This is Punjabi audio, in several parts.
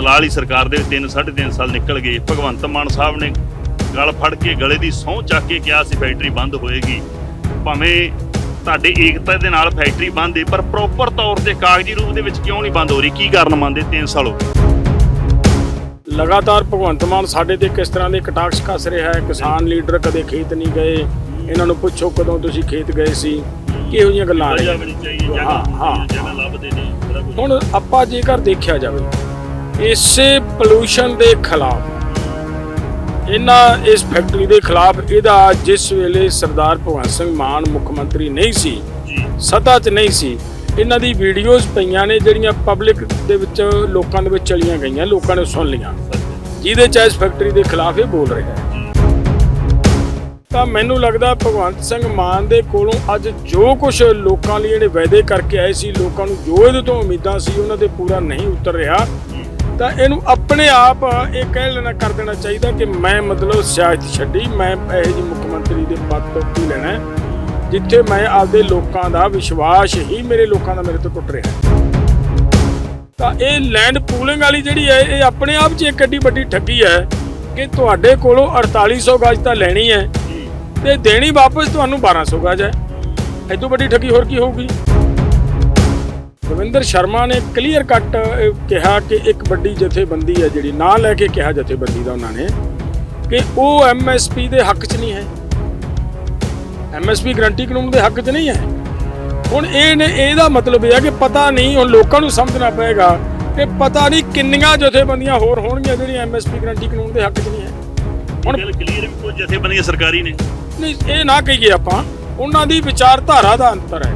ਬਦਲਾਅ ਵਾਲੀ ਸਰਕਾਰ ਦੇ 3 3.5 ਸਾਲ ਨਿਕਲ ਗਏ। ਭਗਵੰਤ ਮਾਨ ਸਾਹਿਬ ਨੇ ਗਲ ਫੜ ਕੇ ਗਲੇ ਦੀ ਸਹੁੰ ਚੱਕ ਕੇ ਕਿਹਾ ਸੀ ਫੈਕਟਰੀ ਬੰਦ ਹੋਏਗੀ। ਭਾਵੇਂ ਤੁਹਾਡੇ ਏਕਤਾ ਦੇ ਨਾਲ ਫੈਕਟਰੀ ਬੰਦ ਹੈ ਪਰ ਪ੍ਰੋਪਰ ਤੌਰ ਤੇ ਕਾਗਜ਼ੀ ਰੂਪ ਦੇ ਵਿੱਚ ਕਿਉਂ ਨਹੀਂ ਬੰਦ ਹੋ ਰਹੀ? ਕੀ ਕਾਰਨ ਮੰਨਦੇ 3 ਸਾਲ ਹੋ ਲਗਾਤਾਰ ਭਗਵੰਤ ਮਾਨ ਸਾਡੇ ਤੇ ਕਿਸ ਤਰ੍ਹਾਂ ਦੇ ਕਟਾਕਸ਼ ਕੱਸ ਰਿਹਾ ਹੈ? ਕਿਸਾਨ ਲੀਡਰ ਕਦੇ ਖੇਤ ਨਹੀਂ ਗਏ। ਇਹਨਾਂ ਨੂੰ ਪੁੱਛੋ ਕਦੋਂ ਤੁਸੀਂ ਖੇਤ ਗਏ ਸੀ? ਕਿਹੋ ਜਿਹੀਆਂ ਗੱਲਾਂ ਆ ਰਹੀਆਂ? ਹਾਂ, ਹਾਂ। ਹੁਣ ਆਪਾਂ ਜੇਕਰ ਦੇਖਿਆ ਜਾਵੇ ਇਸੇ ਪੋਲੂਸ਼ਨ ਦੇ ਖਿਲਾਫ ਇਹਨਾਂ ਇਸ ਫੈਕਟਰੀ ਦੇ ਖਿਲਾਫ ਇਹਦਾ ਜਿਸ ਵੇਲੇ ਸਰਦਾਰ ਭਗਵੰਤ ਸਿੰਘ ਮਾਨ ਮੁੱਖ ਮੰਤਰੀ ਨਹੀਂ ਸੀ ਸੱਤਾ 'ਚ ਨਹੀਂ ਸੀ ਇਹਨਾਂ ਦੀ ਵੀਡੀਓਜ਼ ਪਈਆਂ ਨੇ ਜਿਹੜੀਆਂ ਪਬਲਿਕ ਦੇ ਵਿੱਚ ਲੋਕਾਂ ਦੇ ਵਿੱਚ ਚਲੀਆਂ ਗਈਆਂ ਲੋਕਾਂ ਨੇ ਸੁਣ ਲਈਆਂ। ਜਿਹਦੇ ਚ ਇਸ ਫੈਕਟਰੀ ਦੇ ਖਿਲਾਫ ਇਹ ਬੋਲ ਰਿਹਾ ਹੈ। ਤਾਂ ਮੈਨੂੰ ਲੱਗਦਾ ਭਗਵੰਤ ਸਿੰਘ ਮਾਨ ਦੇ ਕੋਲੋਂ ਅੱਜ ਜੋ ਕੁਝ ਲੋਕਾਂ ਲਈ ਇਹਨੇ ਵਾਅਦੇ ਕਰਕੇ ਆਏ ਸੀ ਲੋਕਾਂ ਨੂੰ ਜੋ ਇਹਦੇ ਤੋਂ ਉਮੀਦਾਂ ਸੀ ਉਹਨਾਂ ਦੇ ਪੂਰਾ ਨਹੀਂ ਉਤਰ ਰਿਹਾ। ਤਾਂ ਇਹਨੂੰ ਆਪਣੇ ਆਪ ਇਹ ਕਹਿ ਲੈਣਾ ਕਰ ਦੇਣਾ ਚਾਹੀਦਾ ਕਿ ਮੈਂ ਮਤਲਬ ਸਿਆਸਤ ਛੱਡੀ ਮੈਂ ਇਹ ਜੀ ਮੁੱਖ ਮੰਤਰੀ ਦੇ ਪਦ ਤੋਂ ਕੀ ਲੈਣਾ ਜਿੱਥੇ ਮੈਂ ਆਪਦੇ ਲੋਕਾਂ ਦਾ ਵਿਸ਼ਵਾਸ ਹੀ ਮੇਰੇ ਲੋਕਾਂ ਦਾ ਮੇਰੇ ਤੋਂ ਟੁੱਟ ਰਿਹਾ ਤਾਂ ਇਹ ਲੈਂਡ ਪੂਲਿੰਗ ਵਾਲੀ ਜਿਹੜੀ ਹੈ ਇਹ ਆਪਣੇ ਆਪ 'ਚ ਇੱਕ ਏਡੀ ਵੱਡੀ ਠੱਗੀ ਹੈ ਕਿ ਤੁਹਾਡੇ ਕੋਲੋਂ 4800 ਗਜ ਤਾਂ ਲੈਣੀ ਹੈ ਤੇ ਦੇਣੀ ਵਾਪਸ ਤੁਹਾਨੂੰ 1200 ਗਜ ਹੈ। ਇਦੋਂ ਵੱਡੀ ਠੱਗੀ ਹੋਰ ਕੀ ਹੋਊਗੀ? ਰਵਿੰਦਰ ਸ਼ਰਮਾ ਨੇ ਕਲੀਅਰ ਕੱਟ ਕਿਹਾ ਕਿ ਇੱਕ ਵੱਡੀ ਜਥੇਬੰਦੀ ਹੈ ਜਿਹੜੀ ਨਾਂ ਲੈ ਕੇ ਕਿਹਾ ਜਥੇਬੰਦੀ ਦਾ ਉਹਨਾਂ ਨੇ ਕਿ ਉਹ ਐਮਐਸਪੀ ਦੇ ਹੱਕ 'ਚ ਨਹੀਂ ਹੈ। ਐਮਐਸਪੀ ਗਰੰਟੀ ਕਾਨੂੰਨ ਦੇ ਹੱਕ 'ਚ ਨਹੀਂ ਹੈ। ਹੁਣ ਇਹ ਨੇ ਇਹਦਾ ਮਤਲਬ ਇਹ ਹੈ ਕਿ ਪਤਾ ਨਹੀਂ ਹੁਣ ਲੋਕਾਂ ਨੂੰ ਸਮਝਣਾ ਪਏਗਾ ਕਿ ਪਤਾ ਨਹੀਂ ਕਿੰਨੀਆਂ ਜਥੇਬੰਦੀਆਂ ਹੋਰ ਹੋਣਗੀਆਂ ਜਿਹੜੀਆਂ ਐਮਐਸਪੀ ਗਰੰਟੀ ਕਾਨੂੰਨ ਦੇ ਹੱਕ 'ਚ ਨਹੀਂ ਹੈ। ਹੁਣ ਕਲੀਅਰ ਵੀ ਕੋਈ ਜਥੇਬੰਦੀਆਂ ਸਰਕਾਰੀ ਨੇ। ਨਹੀਂ ਇਹ ਨਾ ਕਹੀਏ ਆਪਾਂ ਉਹਨਾਂ ਦੀ ਵਿਚਾਰਧਾਰਾ ਦਾ ਅੰਤਰ ਹੈ।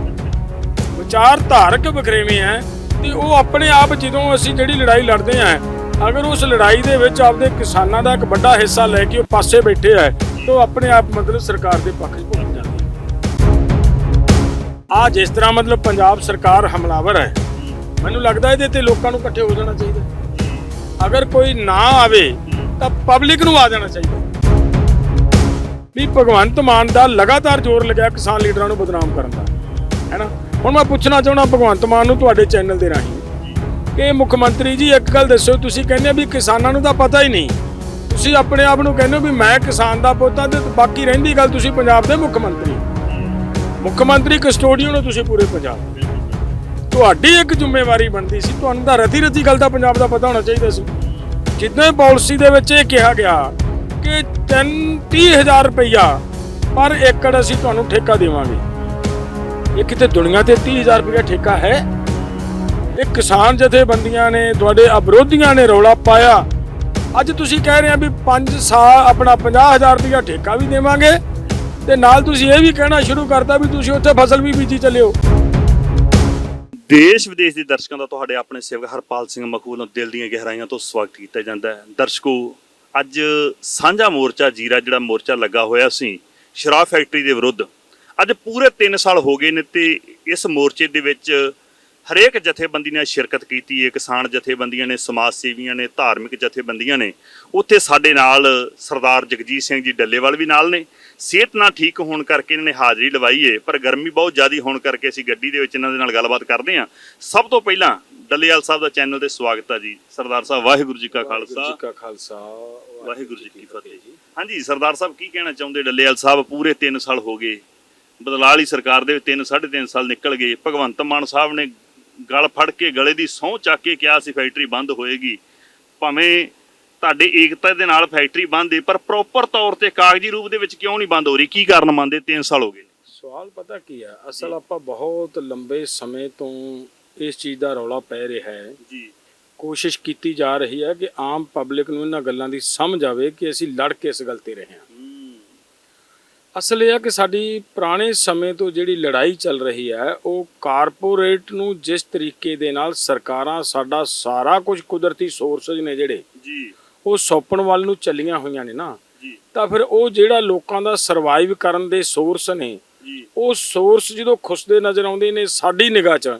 ਵਿਚਾਰਧਾਰਕ ਵਖਰੇਵੇਂ ਹੈ ਤੇ ਉਹ ਆਪਣੇ ਆਪ ਜਦੋਂ ਅਸੀਂ ਜਿਹੜੀ ਲੜਾਈ ਲੜਦੇ ਆਂ ਅਗਰ ਉਸ ਲੜਾਈ ਦੇ ਵਿੱਚ ਆਪਦੇ ਕਿਸਾਨਾਂ ਦਾ ਇੱਕ ਵੱਡਾ ਹਿੱਸਾ ਲੈ ਕੇ ਉਹ ਪਾਸੇ ਬੈਠੇ ਹੈ, ਤਾਂ ਉਹ ਆਪਣੇ ਆਪ ਮਤਲਬ ਸਰਕਾਰ ਦੇ ਪੱਖ 'ਚ ਪਹੁੰਚ ਜਾਂਦੇ ਆ ਜਿਸ ਤਰ੍ਹਾਂ ਮਤਲਬ ਪੰਜਾਬ ਸਰਕਾਰ ਹਮਲਾਵਰ ਹੈ, ਮੈਨੂੰ ਲੱਗਦਾ ਇਹਦੇ ਤੇ ਲੋਕਾਂ ਨੂੰ ਇਕੱਠੇ ਹੋ ਜਾਣਾ ਚਾਹੀਦਾ ਅਗਰ ਕੋਈ ਨਾ ਆਵੇ, ਤਾਂ ਪਬਲਿਕ ਨੂੰ ਆ ਜਾਣਾ ਚਾਹੀਦਾ ਵੀ ਭਗਵੰਤ ਮਾਨ ਦਾ ਲਗਾਤਾਰ ਜ਼ੋਰ ਲੱਗਿਆ ਕਿਸਾਨ ਲੀਡਰਾਂ ਨੂੰ ਬਦਨਾਮ ਕਰਨ ਦਾ ਹੈਨਾ ਹੁਣ ਮੈਂ ਪੁੱਛਣਾ ਚਾਹੁੰਦਾ ਭਗਵੰਤ ਮਾਨ ਨੂੰ ਤੁਹਾਡੇ ਚੈਨਲ ਦੇ ਰਾਹੀਂ ਕਿ ਮੁੱਖ ਮੰਤਰੀ ਜੀ, ਇੱਕ ਗੱਲ ਦੱਸੋ, ਤੁਸੀਂ ਕਹਿੰਦੇ ਵੀ ਕਿਸਾਨਾਂ ਨੂੰ ਤਾਂ ਪਤਾ ਹੀ ਨਹੀਂ। ਤੁਸੀਂ ਆਪਣੇ ਆਪ ਨੂੰ ਕਹਿੰਦੇ ਹੋ ਵੀ ਮੈਂ ਕਿਸਾਨ ਦਾ ਪੁੱਤ ਆ ਤੇ ਬਾਕੀ ਰਹਿੰਦੀ ਗੱਲ ਤੁਸੀਂ ਪੰਜਾਬ ਦੇ ਮੁੱਖ ਮੰਤਰੀ ਮੁੱਖ ਮੰਤਰੀ, ਕਸਟੋਡੀਅਨ ਹੋ ਤੁਸੀਂ ਪੂਰੇ ਪੰਜਾਬ ਦੇ। ਤੁਹਾਡੀ ਇੱਕ ਜ਼ਿੰਮੇਵਾਰੀ ਬਣਦੀ ਸੀ, ਤੁਹਾਨੂੰ ਤਾਂ ਰਤੀ ਰਤੀ ਗੱਲ ਦਾ ਪੰਜਾਬ ਦਾ ਪਤਾ ਹੋਣਾ ਚਾਹੀਦਾ ਸੀ। ਜਿੱਦਾਂ ਪਾਲਿਸੀ ਦੇ ਵਿੱਚ ਇਹ ਕਿਹਾ ਗਿਆ ਕਿ 30000 ਰੁਪਈਆ ਪਰ ਏਕੜ ਅਸੀਂ ਤੁਹਾਨੂੰ ਠੇਕਾ ਦੇਵਾਂਗੇ। ਇਹ ਕਿਤੇ ਦੁਨੀਆ ਤੇ 30000 ਰੁਪਈਆ ਠੇਕਾ ਹੈ? ਇਹ ਕਿਸਾਨ ਜਥੇਬੰਦੀਆਂ ਨੇ, ਤੁਹਾਡੇ ਅਬਰੋਧੀਆਂ ਨੇ ਰੌਲਾ ਪਾਇਆ। ਅੱਜ ਤੁਸੀਂ ਕਹਿ ਰਹੇ ਆ ਵੀ 5 ਸਾਲ ਆਪਣਾ 50000 ਰੁਪਈਆ ਠੇਕਾ ਵੀ ਦੇਵਾਂਗੇ ਤੇ ਨਾਲ ਤੁਸੀਂ ਇਹ ਵੀ ਕਹਿਣਾ ਸ਼ੁਰੂ ਕਰਤਾ ਵੀ ਤੁਸੀਂ ਉੱਥੇ ਫਸਲ ਵੀ ਬੀਜੀ ਚੱਲਿਓ। ਦੇਸ਼ ਵਿਦੇਸ਼ ਦੇ ਦਰਸ਼ਕਾਂ ਦਾ ਤੁਹਾਡੇ ਆਪਣੇ ਸੇਵਕ ਹਰਪਾਲ ਸਿੰਘ ਮਖੂਲ ਨੂੰ ਦਿਲ ਦੀਆਂ ਗਹਿਰਾਈਆਂ ਤੋਂ ਸਵਾਗਤ ਕੀਤਾ ਜਾਂਦਾ ਹੈ। ਦਰਸ਼ਕੋ, ਅੱਜ ਸਾਂਝਾ ਮੋਰਚਾ ਜੀਰਾ ਜਿਹੜਾ ਮੋਰਚਾ ਲੱਗਾ ਹੋਇਆ ਸੀ, ਸ਼ਰਾਬ ਫੈਕਟਰੀ ਦੇ ਵਿਰੁੱਧ ਅੱਜ ਪੂਰੇ 3 ਸਾਲ ਹੋ ਗਏ ਨੇ ਤੇ ਇਸ ਮੋਰਚੇ ਦੇ ਵਿੱਚ ਹਰੇਕ ਜਥੇਬੰਦੀ ਨੇ ਸ਼ਿਰਕਤ ਕੀਤੀ ਹੈ। ਕਿਸਾਨ ਜਥੇਬੰਦੀਆਂ ਨੇ ਸਮਾਜ ਸੇਵੀਆਂ ਨੇ ਧਾਰਮਿਕ ਜਥੇਬੰਦੀਆਂ ਨੇ। ਉੱਥੇ ਸਾਡੇ ਨਾਲ ਸਰਦਾਰ ਜਗਜੀਤ ਸਿੰਘ ਜੀ ਡੱਲੇਵਾਲ ਵੀ ਨਾਲ ਨੇ। ਸਿਹਤ ਨਾ ਠੀਕ ਹੋਣ ਕਰਕੇ ਇਹਨਾਂ ਨੇ ਹਾਜ਼ਰੀ ਲਵਾਈ ਏ ਪਰ ਗਰਮੀ ਬਹੁਤ ਜ਼ਿਆਦੀ ਹੋਣ ਕਰਕੇ ਅਸੀਂ ਗੱਡੀ ਦੇ ਵਿੱਚ ਇਹਨਾਂ ਦੇ ਨਾਲ ਗੱਲਬਾਤ ਕਰਦੇ ਹਾਂ। ਸਭ ਤੋਂ ਪਹਿਲਾਂ ਡੱਲੇਵਾਲ ਸਾਹਿਬ ਦਾ ਚੈਨਲ ਤੇ ਸਵਾਗਤ ਹੈ ਜੀ। ਸਰਦਾਰ ਸਾਹਿਬ ਵਾਹਿਗੁਰੂ ਜੀ ਕਾ ਖਾਲਸਾ ਜੀ ਕਾ ਖਾਲਸਾ। ਵਾਹਿਗੁਰੂ ਜੀ ਕੀ ਫਤਿਹ ਜੀ। ਹਾਂਜੀ ਸਰਦਾਰ ਸਾਹਿਬ ਕੀ ਕਹਿਣਾ ਚਾਹੁੰਦੇ ਡੱਲੇਵਾਲ ਸਾਹਿਬ? ਪੂਰੇ 3 ਸਾਲ ਹੋ ਗਏ ਬਦਲਾਅ ਵਾਲੀ ਸਰਕਾਰ ਦੇ 3 3.5 ਸਾਲ ਨਿਕਲ ਗਏ। ਭਗਵੰਤ ਮਾਨ ਸਾਹਿਬ ਨੇ ਗਲ ਫੜ ਕੇ ਗਲੇ ਦੀ ਸਹੁੰ ਚੱਕ ਕੇ ਕਿਹਾ ਸੀ ਫੈਕਟਰੀ ਬੰਦ ਹੋਏਗੀ। ਭਾਵੇਂ ਤੁਹਾਡੇ ਏਕਤਾ ਦੇ ਨਾਲ ਫੈਕਟਰੀ ਬੰਦ ਹੈ ਪਰ ਪ੍ਰੋਪਰ ਤੌਰ ਤੇ ਕਾਗਜ਼ੀ ਰੂਪ ਦੇ ਵਿੱਚ ਕਿਉਂ ਨਹੀਂ ਬੰਦ ਹੋ ਰਹੀ? ਕੀ ਕਾਰਨ ਮੰਨਦੇ? 3 ਸਾਲ ਹੋ ਗਏ ਸਵਾਲ ਪਤਾ ਕੀ ਹੈ ਅਸਲ ਆਪਾਂ ਬਹੁਤ ਲੰਬੇ ਸਮੇਂ ਤੋਂ ਇਸ ਚੀਜ਼ ਦਾ ਰੌਲਾ ਪੈ ਰਿਹਾ ਹੈ। ਜੀ। ਕੋਸ਼ਿਸ਼ ਕੀਤੀ ਜਾ ਰਹੀ ਹੈ ਕਿ ਆਮ ਪਬਲਿਕ ਨੂੰ ਇਹਨਾਂ ਗੱਲਾਂ ਦੀ ਸਮਝ ਆਵੇ ਕਿ ਅਸੀਂ ਲੜ ਕੇ ਇਸ ਗੱਲ ਤੇ ਰਹੇ ਹਾਂ। ਅਸਲ ਇਹ ਹੈ ਕਿ ਸਾਡੀ ਪੁਰਾਣੇ ਸਮੇਂ ਤੋਂ ਜਿਹੜੀ ਲੜਾਈ ਚੱਲ ਰਹੀ ਹੈ ਉਹ ਕਾਰਪੋਰੇਟ ਨੂੰ ਜਿਸ ਤਰੀਕੇ ਦੇ ਨਾਲ ਸਰਕਾਰਾਂ ਸਾਡਾ ਸਾਰਾ ਕੁਝ ਕੁਦਰਤੀ ਸੋਰਸਸ ਨੇ ਜਿਹੜੇ ਜੀ। ਉਹ ਸੌਂਪਣ ਵੱਲ ਨੂੰ ਚੱਲੀਆਂ ਹੋਈਆਂ ਨੇ ਨਾ। ਜੀ। ਤਾਂ ਫਿਰ ਉਹ ਜਿਹੜਾ ਲੋਕਾਂ ਦਾ ਸਰਵਾਈਵ ਕਰਨ ਦੇ ਸੋਰਸ ਨੇ ਜੀ। ਉਹ ਸੋਰਸ ਜਦੋਂ ਖੁੱਸਦੇ ਨਜ਼ਰ ਆਉਂਦੇ ਨੇ ਸਾਡੀ ਨਿਗਾਹ 'ਚ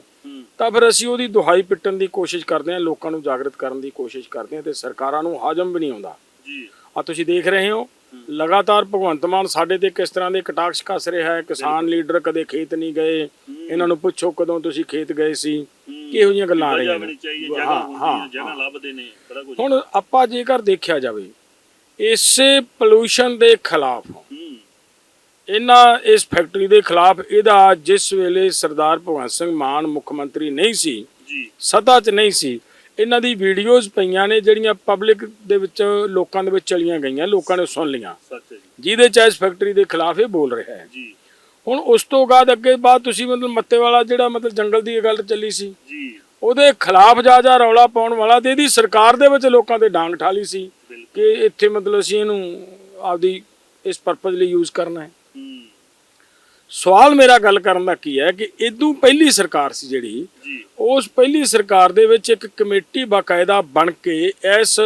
ਤਾਂ ਫਿਰ ਅਸੀਂ ਉਹਦੀ ਦੁਹਾਈ ਪਿੱਟਣ ਦੀ ਕੋਸ਼ਿਸ਼ ਕਰਦੇ ਹਾਂ ਲੋਕਾਂ ਨੂੰ ਜਾਗਰਤ ਕਰਨ ਦੀ ਕੋਸ਼ਿਸ਼ ਕਰਦੇ ਹਾਂ ਤੇ ਸਰਕਾਰਾਂ ਨੂੰ ਹਾਜਮ ਵੀ ਨਹੀਂ ਆਉਂਦਾ। ਜੀ। ਆ ਤੁਸੀਂ ਦੇਖ ਰਹੇ ਹੋ ਲਗਾਤਾਰ ਭਗਵੰਤ ਮਾਨ ਸਾਡੇ ਤੇ ਕਿਸ ਤਰ੍ਹਾਂ ਦੇ ਕਟਾਕਸ਼ ਕੱਸ ਰਿਹਾ ਹੈ? ਕਿਸਾਨ ਲੀਡਰ ਕਦੇ ਖੇਤ ਨਹੀਂ ਗਏ। ਇਹਨਾਂ ਨੂੰ ਪੁੱਛੋ ਕਦੋਂ ਤੁਸੀਂ ਖੇਤ ਗਏ ਸੀ? ਕਿਹੋ ਜਿਹੀਆਂ ਗੱਲਾਂ ਆ ਰਹੀਆਂ ਨੇ? ਜਗ੍ਹਾ ਲੱਭਦੇ ਨੇ ਬੜਾ ਕੁਝ ਹੁਣ ਆਪਾਂ ਜੇਕਰ ਦੇਖਿਆ ਜਾਵੇ ਇਸੇ ਪੋਲੂਸ਼ਨ ਦੇ ਖਿਲਾਫ ਇਹਨਾਂ ਇਸ ਫੈਕਟਰੀ ਦੇ ਖਿਲਾਫ ਇਹਦਾ ਜਿਸ ਵੇਲੇ ਸਰਦਾਰ ਭਗਵੰਤ ਸਿੰਘ ਮਾਨ ਮੁੱਖ ਮੰਤਰੀ ਨਹੀਂ ਸੀ ਜੀ। ਸੱਤਾ 'ਚ ਨਹੀਂ ਸੀ ਇਹਨਾਂ ਦੀ ਵੀਡੀਓਜ਼ ਪਈਆਂ ਨੇ ਜਿਹੜੀਆਂ ਪਬਲਿਕ ਦੇ ਵਿੱਚ ਲੋਕਾਂ ਦੇ ਵਿੱਚ ਚਲੀਆਂ ਗਈਆਂ ਲੋਕਾਂ ਨੇ ਸੁਣ ਜੀ। ਜਿਹਦੇ ਚ ਇਸ ਫੈਕਟਰੀ ਦੇ ਖਿਲਾਫ ਇਹ ਬੋਲ ਰਿਹਾ ਹੈ। ਜੀ। ਹੁਣ ਉਸ ਤੋਂ ਬਾਅਦ ਅੱਗੇ ਬਾਅਦ ਤੁਸੀਂ ਮਤਲਬ ਮੱਤੇ ਵਾਲਾ ਜਿਹੜਾ ਮਤਲਬ ਜੰਗਲ ਦੀ ਗੱਲ ਚੱਲੀ ਸੀ। ਜੀ। ਉਹਦੇ ਖਿਲਾਫ ਜਾ ਜਾ ਰੌਲਾ ਪਾਉਣ ਵਾਲਾ ਤੇ ਇਹਦੀ ਸਰਕਾਰ ਦੇ ਵਿੱਚ ਲੋਕਾਂ ਦੇ ਡਾਂਗ ਠਾਲੀ ਸੀ ਕਿ ਇੱਥੇ ਮਤਲਬ ਅਸੀਂ ਇਹਨੂੰ ਆਪਦੀ ਇਸ ਪਰਪਸ ਲਈ ਯੂਜ਼ ਕਰਨਾ ਹੂੰ। ਸਵਾਲ ਮੇਰਾ ਗੱਲ ਕਰਨ ਦਾ ਕੀ ਹੈ ਕਿ ਇਦੋਂ ਪਹਿਲੀ ਸਰਕਾਰ ਸੀ ਜਿਹੜੀ ਉਸ ਪਹਿਲੀ ਸਰਕਾਰ ਦੇ ਵਿੱਚ ਇੱਕ ਕਮੇਟੀ ਬਾਕਾਇਦਾ ਬਣ ਕੇ ਇਸ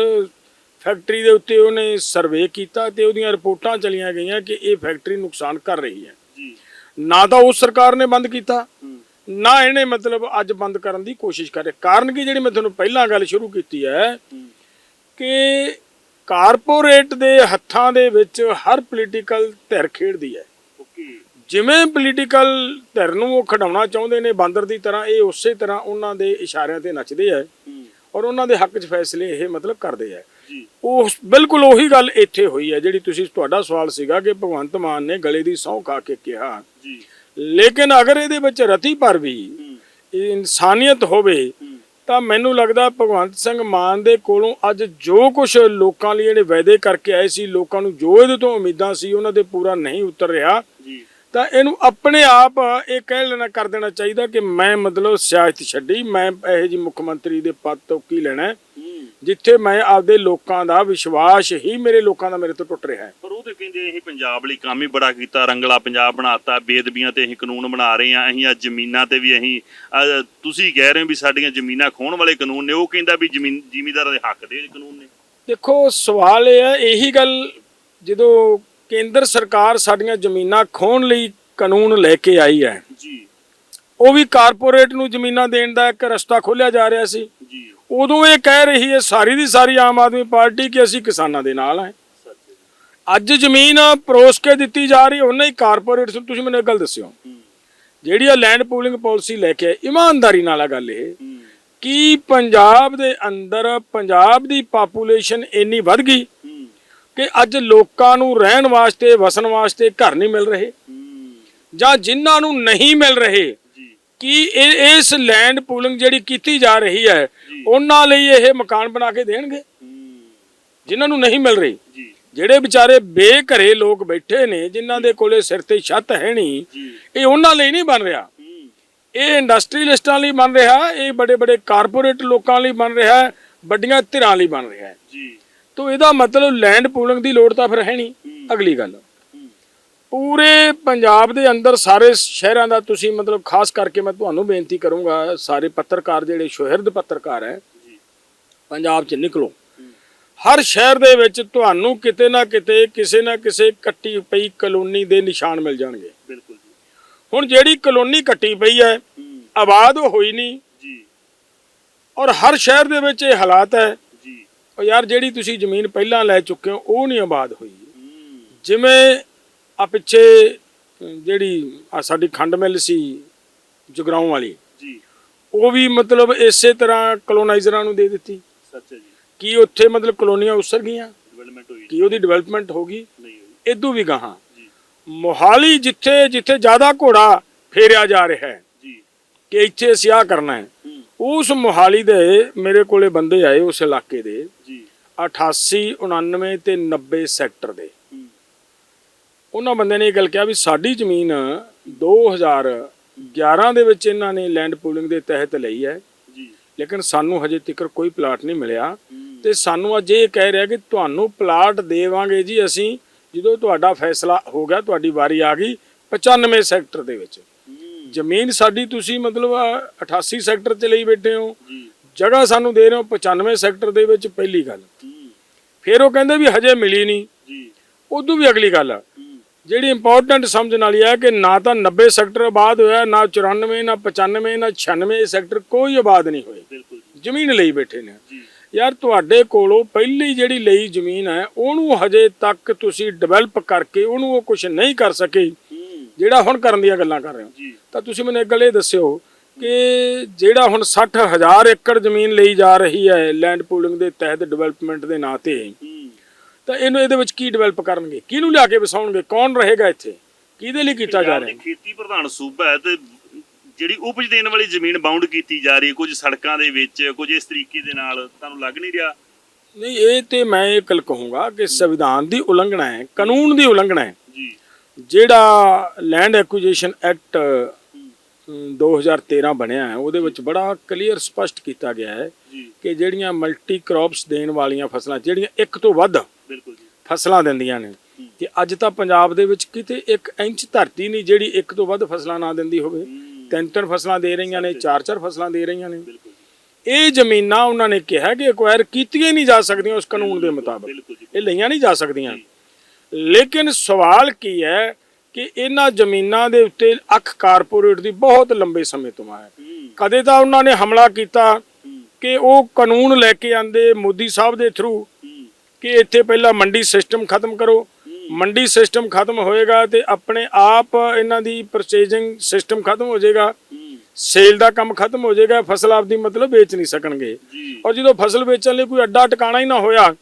ਫੈਕਟਰੀ ਦੇ ਉੱਤੇ ਉਹਨੇ ਸਰਵੇ ਕੀਤਾ ਤੇ ਉਹਦੀਆਂ ਰਿਪੋਰਟਾਂ ਚਲੀਆਂ ਗਈਆਂ ਕਿ ਇਹ ਫੈਕਟਰੀ ਨੁਕਸਾਨ ਕਰ ਰਹੀ ਹੈ। ਨਾ ਤਾਂ ਉਸ ਸਰਕਾਰ ਨੇ ਬੰਦ ਕੀਤਾ ਨਾ ਇਹਨੇ ਮਤਲਬ ਅੱਜ ਬੰਦ ਕਰਨ ਦੀ ਕੋਸ਼ਿਸ਼ ਕਰੇ। ਕਾਰਨ ਕੀ ਜਿਹੜੀ ਮੈਂ ਤੁਹਾਨੂੰ ਪਹਿਲਾਂ ਗੱਲ ਸ਼ੁਰੂ ਕੀਤੀ ਹੈ ਕਿ ਕਾਰਪੋਰੇਟ ਦੇ ਹੱਥਾਂ ਦੇ ਵਿੱਚ ਹਰ ਪੋਲੀਟੀਕਲ ਧਿਰ ਖੇਡਦੀ ਹੈ। ਜਿਵੇਂ ਪੋਲੀਟੀਕਲ ਧਿਰ ਨੂੰ ਉਹ ਖਡਾਉਣਾ ਚਾਹੁੰਦੇ ਨੇ ਬਾਂਦਰ ਦੀ ਤਰ੍ਹਾਂ ਇਹ ਉਸੇ ਤਰ੍ਹਾਂ ਉਹਨਾਂ ਦੇ ਇਸ਼ਾਰਿਆਂ ਤੇ ਨੱਚਦੇ ਹੂੰ। ਔਰ ਉਹਨਾਂ ਦੇ ਹੱਕ 'ਚ ਫੈਸਲੇ ਇਹ ਮਤਲਬ ਕਰਦੇ ਜੀ। ਉਹ ਬਿਲਕੁਲ ਉਹੀ ਗੱਲ ਇੱਥੇ ਹੋਈ ਹੈ ਜਿਹੜੀ ਤੁਸੀਂ ਤੁਹਾਡਾ ਸਵਾਲ ਸੀਗਾ ਕਿ ਭਗਵੰਤ ਮਾਨ ਨੇ ਗਲੇ ਦੀ ਸਹੁੰ ਖਾ ਕੇ ਕਿਹਾ। ਜੀ। ਲੇਕਿਨ ਅਗਰ ਇਹਦੇ ਵਿੱਚ ਰਤੀ ਪਰ ਵੀ ਇਨਸਾਨੀਅਤ ਹੋਵੇ ਤਾਂ ਮੈਨੂੰ ਲੱਗਦਾ ਭਗਵੰਤ ਸਿੰਘ ਮਾਨ ਦੇ ਕੋਲੋਂ ਅੱਜ ਜੋ ਕੁਝ ਲੋਕਾਂ ਲਈ ਜਿਹੜੇ ਵਾਅਦੇ ਕਰਕੇ ਆਏ ਸੀ ਲੋਕਾਂ ਨੂੰ ਜੋ ਇਹਦੇ ਤੋਂ ਉਮੀਦਾਂ ਸੀ ਉਹਨਾਂ ਦੇ ਪੂਰਾ ਨਹੀਂ ਉਤਰ ਰਿਹਾ। ਜੀ। ਤਾਂ ਇਹਨੂੰ ਆਪਣੇ ਆਪ ਇਹ ਕਹਿ ਲੈਣਾ ਕਰ ਦੇਣਾ ਚਾਹੀਦਾ ਕਿ ਮੈਂ ਮਤਲਬ ਸਿਆਸਤ ਛੱਡੀ ਮੈਂ ਇਹੋ ਜੀ ਮੁੱਖ ਮੰਤਰੀ ਦੇ ਪਦ ਤੋਂ ਕੀ ਲੈਣਾ ਜਿੱਥੇ ਮੈਂ ਆਪਦੇ ਲੋਕਾਂ ਦਾ ਵਿਸ਼ਵਾਸ ਹੀ ਮੇਰੇ ਲੋਕਾਂ ਦਾ ਮੇਰੇ ਤੋਂ ਟੁੱਟ ਰਿਹਾ ਹੈ। ਪਰ ਉਹ ਤੇ ਕਹਿੰਦੇ ਅਸੀਂ ਪੰਜਾਬ ਲਈ ਕੰਮ ਹੀ ਬੜਾ ਕੀਤਾ ਰੰਗਲਾ ਪੰਜਾਬ ਬਣਾਤਾ ਬੇਦਬੀਆਂ ਤੇ ਅਸੀਂ ਕਾਨੂੰਨ ਬਣਾ ਰਹੇ ਹਾਂ ਅਸੀਂ ਅੱਜ ਜ਼ਮੀਨਾਂ ਤੇ ਵੀ ਅਸੀਂ ਤੁਸੀਂ ਕਹਿ ਰਹੇ ਹੋ ਵੀ ਸਾਡੀਆਂ ਜ਼ਮੀਨਾਂ ਖੋਣ ਵਾਲੇ ਕਾਨੂੰਨ ਨੇ ਉਹ ਕਹਿੰਦਾ ਵੀ ਜ਼ਮੀਨ ਜ਼ਿਮੀਂਦਾਰਾਂ ਦੇ ਹੱਕ ਦੇ ਕਾਨੂੰਨ ਨੇ। ਦੇਖੋ ਸਵਾਲ ਇਹ ਹੈ ਇਹੀ ਗੱਲ ਜਦੋਂ ਕੇਂਦਰ ਸਰਕਾਰ ਸਾਡੀਆਂ ਜ਼ਮੀਨਾਂ ਖੋਣ ਲਈ ਕਾਨੂੰਨ ਲੈ ਕੇ ਆਈ ਹੈ। ਜੀ। ਉਹ ਵੀ ਕਾਰਪੋਰੇਟ ਨੂੰ ਜ਼ਮੀਨਾਂ ਦੇਣ ਦਾ ਇੱਕ ਰਸਤਾ ਖੋਲਿਆ ਜਾ ਰਿਹਾ ਸੀ। ਜੀ। ਉਦੋਂ ਇਹ ਕਹਿ ਰਹੀ ਹੈ ਸਾਰੀ ਦੀ ਸਾਰੀ ਆਮ ਆਦਮੀ ਪਾਰਟੀ ਕਿ ਅਸੀਂ ਕਿਸਾਨਾਂ ਦੇ ਨਾਲ ਹਾਂ। ਅੱਜ ਜ਼ਮੀਨ ਪਰੋਸ ਕੇ ਦਿੱਤੀ ਜਾ ਰਹੀ ਉਹਨਾਂ ਹੀ ਕਾਰਪੋਰੇਟ ਤੁਸੀਂ ਮੈਨੂੰ ਇੱਕ ਗੱਲ ਦੱਸਿਓ। ਜਿਹੜੀ ਆ ਲੈਂਡ ਪੂਲਿੰਗ ਪਾਲਿਸੀ ਲੈ ਕੇ ਇਮਾਨਦਾਰੀ ਨਾਲ ਆ ਗੱਲ ਇਹ। ਕੀ ਪੰਜਾਬ ਦੇ ਅੰਦਰ ਪੰਜਾਬ ਦੀ ਪਾਪੂਲੇਸ਼ਨ ਇੰਨੀ ਵੱਧ ਗਈ? ਕਿ ਅੱਜ ਲੋਕਾਂ ਨੂੰ ਰਹਿਣ ਵਾਸਤੇ ਵਸਣ ਵਾਸਤੇ ਘਰ ਨਹੀਂ ਮਿਲ ਰਹੇ। ਜਾਂ ਜਿਨ੍ਹਾਂ ਨੂੰ ਨਹੀਂ ਮਿਲ ਰਹੇ ਕੀ ਇਹ ਇਸ ਲੈਂਡ ਪੂਲਿੰਗ ਜਿਹੜੀ ਕੀਤੀ ਜਾ ਰਹੀ ਹੈ। ਉਹਨਾਂ ਲਈ ਇਹ ਮਕਾਨ ਬਣਾ ਕੇ ਦੇਣਗੇ। ਜਿਨ੍ਹਾਂ ਨੂੰ ਨਹੀਂ ਮਿਲ ਰਹੀ। ਜਿਹੜੇ ਵਿਚਾਰੇ ਬੇਘਰੇ ਲੋਕ ਬੈਠੇ ਨੇ ਜਿਨ੍ਹਾਂ ਦੇ ਕੋਲੇ ਸਿਰ ਤੇ ਛੱਤ ਹੈ ਨਹੀਂ ਇਹ ਉਹਨਾਂ ਲਈ ਨਹੀਂ ਬਣ ਰਿਹਾ। ਇਹ ਇੰਡਸਟਰੀਲਿਸਟਾਂ ਲਈ ਬਣ ਰਿਹਾ ਇਹ ਬੜੇ ਬੜੇ ਕਾਰਪੋਰੇਟ ਲੋਕਾਂ ਲਈ ਬਣ ਰਿਹਾ ਵੱਡੀਆਂ ਧਿਰਾਂ ਲਈ ਬਣ ਰਿਹਾ। ਜੀ। ਤੋ ਇਹਦਾ ਮਤਲਬ ਲੈਂਡ ਪੂਲਿੰਗ ਦੀ ਲੋੜ ਤਾਂ ਫਿਰ ਹੈ ਨਹੀਂ। ਅਗਲੀ ਗੱਲ। ਪੂਰੇ ਪੰਜਾਬ ਦੇ ਅੰਦਰ ਸਾਰੇ ਸ਼ਹਿਰਾਂ ਦਾ ਤੁਸੀਂ ਮਤਲਬ ਖਾਸ ਕਰਕੇ ਮੈਂ ਤੁਹਾਨੂੰ ਬੇਨਤੀ ਕਰੂੰਗਾ ਸਾਰੇ ਪੱਤਰਕਾਰ ਜਿਹੜੇ ਸ਼ੋਹਿਰਦ ਪੱਤਰਕਾਰ ਹੈ ਪੰਜਾਬ 'ਚ ਨਿਕਲੋ। ਹਰ ਸ਼ਹਿਰ ਦੇ ਵਿੱਚ ਤੁਹਾਨੂੰ ਕਿਤੇ ਨਾ ਕਿਤੇ ਕਿਸੇ ਨਾ ਕਿਸੇ ਕੱਟੀ ਪਈ ਕਲੋਨੀ ਦੇ ਨਿਸ਼ਾਨ ਮਿਲ ਜਾਣਗੇ। ਬਿਲਕੁਲ ਜੀ। ਹੁਣ ਜਿਹੜੀ ਕਲੋਨੀ ਕੱਟੀ ਪਈ ਹੈ। ਆਬਾਦ ਹੋਈ ਨਹੀਂ। ਜੀ। ਔਰ ਹਰ ਸ਼ਹਿਰ ਦੇ ਵਿੱਚ ਇਹ ਹਾਲਾਤ ਹੈ ਉਹ ਯਾਰ ਜਿਹੜੀ ਤੁਸੀਂ ਜ਼ਮੀਨ ਪਹਿਲਾਂ ਲੈ ਚੁੱਕੇ ਹੋ ਉਹ ਨਹੀਂ ਆਬਾਦ ਹੋਈ। ਜਿਵੇਂ ਆ ਪਿੱਛੇ ਜਿਹੜੀ ਆ ਸਾਡੀ ਖੰਡ ਮਿੱਲ ਸੀ ਜਗਰਾਉਂ ਵਾਲੀ। ਜੀ। ਉਹ ਵੀ ਮਤਲਬ ਇਸੇ ਤਰ੍ਹਾਂ ਕਲੋਨਾਈਜ਼ਰਾਂ ਨੂੰ ਦੇ ਦਿੱਤੀ। ਸੱਚ ਹੈ ਜੀ। ਕੀ ਉੱਥੇ ਮਤਲਬ ਕਲੋਨੀਆਂ ਉਸਰ ਗਈਆਂ? ਡਿਵੈਲਪਮੈਂਟ ਹੋਈ ਕੀ ਉਹਦੀ ਡਿਵੈਲਪਮੈਂਟ ਹੋ ਗਈ? ਨਹੀਂ ਹੋਈ। ਇਦੋਂ ਵੀ ਗਾਹਾਂ। ਜੀ। ਮੋਹਾਲੀ ਜਿੱਥੇ ਜਿੱਥੇ ਜ਼ਿਆਦਾ ਘੋੜਾ ਫੇਰਿਆ ਜਾ ਰਿਹਾ ਹੈ ਜੀ। ਕਿ ਇੱਥੇ ਅਸੀਂ ਆਹ ਕਰਨਾ ਹੈ। ਉਸ ਮੋਹਾਲੀ ਦੇ ਮੇਰੇ ਕੋਲੇ ਬੰਦੇ ਆਏ ਉਸ ਇਲਾਕੇ ਦੇ। 88 99 ਤੇ 90 ਸੈਕਟਰ ਦੇ। ਉਹਨਾਂ ਬੰਦਿਆਂ ਨੇ ਇਹ ਗੱਲ ਕਿਹਾ ਵੀ ਸਾਡੀ ਜ਼ਮੀਨ 2011 ਦੇ ਵਿੱਚ ਇਹਨਾਂ ਨੇ ਲੈਂਡ ਪੂਲਿੰਗ ਦੇ ਤਹਿਤ ਲਈ ਹੈ। ਜੀ। ਲੇਕਿਨ ਸਾਨੂੰ ਹਜੇ ਤੱਕ ਕੋਈ ਪਲਾਟ ਨਹੀਂ ਮਿਲਿਆ। ਤੇ ਸਾਨੂੰ ਅੱਜ ਇਹ ਕਹਿ ਰਿਹਾ ਕਿ ਤੁਹਾਨੂੰ ਪਲਾਟ ਦੇਵਾਂਗੇ ਜੀ ਅਸੀਂ। ਜਦੋਂ ਤੁਹਾਡਾ ਫੈਸਲਾ ਹੋ ਗਿਆ ਤੁਹਾਡੀ ਵਾਰੀ ਆ ਗਈ 95 ਸੈਕਟਰ ਦੇ ਵਿੱਚ। ਜ਼ਮੀਨ ਸਾਡੀ ਤੁਸੀਂ ਮਤਲਬ ਅਹ, 88 ਸੈਕਟਰ 'ਚ ਲਈ ਬੈਠੇ ਹੋ। ਜਗ੍ਹਾ ਸਾਨੂੰ ਦੇ ਰਹੇ ਹੋ 95 ਸੈਕਟਰ ਦੇ ਵਿੱਚ ਪਹਿਲੀ ਗੱਲ। ਫਿਰ ਉਹ ਕਹਿੰਦੇ ਵੀ ਹਜੇ ਮਿਲੀ ਨਹੀਂ। ਜੀ। ਉਦੋਂ ਵੀ ਅਗਲੀ ਗੱਲ ਆ। ਜਿਹੜੀ ਇੰਪੋਰਟੈਂਟ ਸਮਝਣ ਵਾਲੀ ਹੈ ਕਿ ਨਾ ਤਾਂ 90 ਸੈਕਟਰ ਆਬਾਦ ਹੋਇਆ ਨਾ 94 ਨਾ 95 ਨਾ 96 ਸੈਕਟਰ ਕੋਈ ਆਬਾਦ ਨਹੀਂ ਹੋਏ। ਜ਼ਮੀਨ ਲਈ ਬੈਠੇ ਨੇ। ਯਾਰ ਤੁਹਾਡੇ ਕੋਲੋਂ ਪਹਿਲੀ ਜਿਹੜੀ ਲਈ ਜ਼ਮੀਨ ਹੈ ਉਹਨੂੰ ਹਜੇ ਤੱਕ ਤੁਸੀਂ ਡਿਵੈਲਪ ਕਰਕੇ ਉਹਨੂੰ ਉਹ ਕੁਝ ਨਹੀਂ ਕਰ ਸਕੇ। ਜਿਹੜਾ ਹੁਣ ਕਰਨ ਦੀਆਂ ਗੱਲਾਂ ਕਰ ਰਹੇ ਹੋ। ਤਾਂ ਤੁਸੀਂ ਮੈਨੂੰ ਇੱਕ ਗੱਲ ਇਹ ਦੱਸਿਓ ਕਿ ਜਿਹੜਾ ਹੁਣ 60000 ਏਕੜ ਜ਼ਮੀਨ ਲਈ ਜਾ ਰਹੀ ਹੈ ਲੈਂਡ ਪੂਲਿੰਗ ਦੇ ਤਹਿਤ ਡਿਵੈਲਪਮੈਂਟ ਦੇ ਨਾਂ ਤੇ ਤਾਂ ਇਹਨੂੰ ਇਹਦੇ ਵਿੱਚ ਕੀ ਡਿਵੈਲਪ ਕਰਨਗੇ? ਕਿਹਨੂੰ ਲਿਆ ਕੇ ਵਸਾਉਣਗੇ? ਕੌਣ ਰਹੇਗਾ ਇੱਥੇ? ਕਿਹਦੇ ਲਈ ਕੀਤਾ ਜਾ ਰਿਹਾ? ਖੇਤੀ ਪ੍ਰਧਾਨ ਸੂਬਾ ਹੈ ਤੇ ਜਿਹੜੀ ਉਪਜ ਦੇਣ ਵਾਲੀ ਜ਼ਮੀਨ ਬਾਉਂਡ ਕੀਤੀ ਜਾ ਰਹੀ ਹੈ, ਕੁਝ ਸੜਕਾਂ ਦੇ ਵਿੱਚ ਕੁਝ ਇਸ ਤਰੀਕੇ ਦੇ ਨਾਲ ਤੁਹਾਨੂੰ ਲੱਗ ਨਹੀਂ ਰਿਹਾ? ਨਹੀਂ ਇਹ ਤੇ ਮੈਂ ਇਹ ਗੱਲ ਕਹੂੰਗਾ ਕਿ ਸੰਵਿਧਾਨ ਦੀ ਉਲੰਘਣਾ ਹੈ ਕਾਨੂੰਨ ਦੀ ਉਲੰਘਣਾ ਹੈ। ਜੀ। ਜਿਹੜਾ ਲੈਂਡ ਐਕੁਜੀਸ਼ਨ ਐਕਟ 2013 ਬਣਿਆ ਹੈ ਉਹਦੇ ਵਿੱਚ ਬੜਾ ਕਲੀਅਰ ਸਪਸ਼ਟ ਕੀਤਾ ਗਿਆ ਹੈ ਕਿ ਜਿਹੜੀਆਂ ਮਲਟੀ ਕ੍ਰੌਪਸ ਦੇਣ ਵਾਲੀਆਂ ਫਸਲਾਂ ਜਿਹੜੀਆਂ ਇੱਕ ਤੋਂ ਵੱਧ ਬਿਲਕੁਲ ਜੀ। ਫਸਲਾਂ ਦਿੰਦੀਆਂ ਨੇ ਤੇ ਅੱਜ ਤਾਂ ਪੰਜਾਬ ਦੇ ਵਿੱਚ ਕਿਤੇ 1 ਇੰਚ ਧਰਤੀ ਨਹੀਂ ਜਿਹੜੀ ਇੱਕ ਤੋਂ ਵੱਧ ਫਸਲਾਂ ਨਾ ਦਿੰਦੀ ਹੋਵੇ। ਤਿੰਨ ਤਿੰਨ ਫਸਲਾਂ ਦੇ ਰਹੀਆਂ ਨੇ ਚਾਰ ਚਾਰ ਫਸਲਾਂ ਦੇ ਰਹੀਆਂ ਨੇ। ਇਹ ਜ਼ਮੀਨਾਂ ਉਹਨਾਂ ਨੇ ਕਿਹਾ ਕਿ ਐਕਵਾਇਰ ਕੀਤੀਆਂ ਨਹੀਂ ਜਾ ਸਕਦੀਆਂ ਉਸ ਕਾਨੂੰਨ ਦੇ ਮੁਤਾਬਕ। ਇਹ ਲਈਆਂ ਨਹੀਂ ਜਾ ਸਕਦੀਆਂ। ਲੇਕਿਨ ਸਵਾਲ ਕੀ ਹੈ ਕਿ ਇਹਨਾਂ ਜ਼ਮੀਨਾਂ ਦੇ ਉੱਤੇ ਅੱਖ ਕਾਰਪੋਰੇਟ ਦੀ ਬਹੁਤ ਲੰਬੇ ਸਮੇਂ ਤੋਂ ਹੈ ਕਦੇ ਤਾਂ ਉਹਨਾਂ ਨੇ ਹਮਲਾ ਕੀਤਾ ਕਿ ਉਹ ਕਾਨੂੰਨ ਲੈ ਕੇ ਆਂਦੇ ਮੋਦੀ ਸਾਹਿਬ ਦੇ ਥਰੂ ਕਿ ਇੱਥੇ ਪਹਿਲਾਂ ਮੰਡੀ ਸਿਸਟਮ ਖਤਮ ਕਰੋ। ਮੰਡੀ ਸਿਸਟਮ ਖਤਮ ਹੋਏਗਾ ਤੇ ਆਪਣੇ ਆਪ ਇਹਨਾਂ ਦੀ ਪਰਚੇਜਿੰਗ ਸਿਸਟਮ ਖਤਮ ਹੋ ਜਾਏਗਾ। ਸੇਲ ਦਾ ਕੰਮ ਖਤਮ ਹੋ ਜਾਏਗਾ। ਫਸਲ ਆਪਦੀ ਮਤਲਬ ਵੇਚ ਨਹੀਂ ਸਕਣਗੇ। ਔਰ ਜਦੋਂ ਫਸਲ ਵੇਚਣ ਲਈ ਕੋਈ ਅੱਡਾ ਟਿਕਾਣਾ ਹੀ ਨਾ ਹੋਇਆ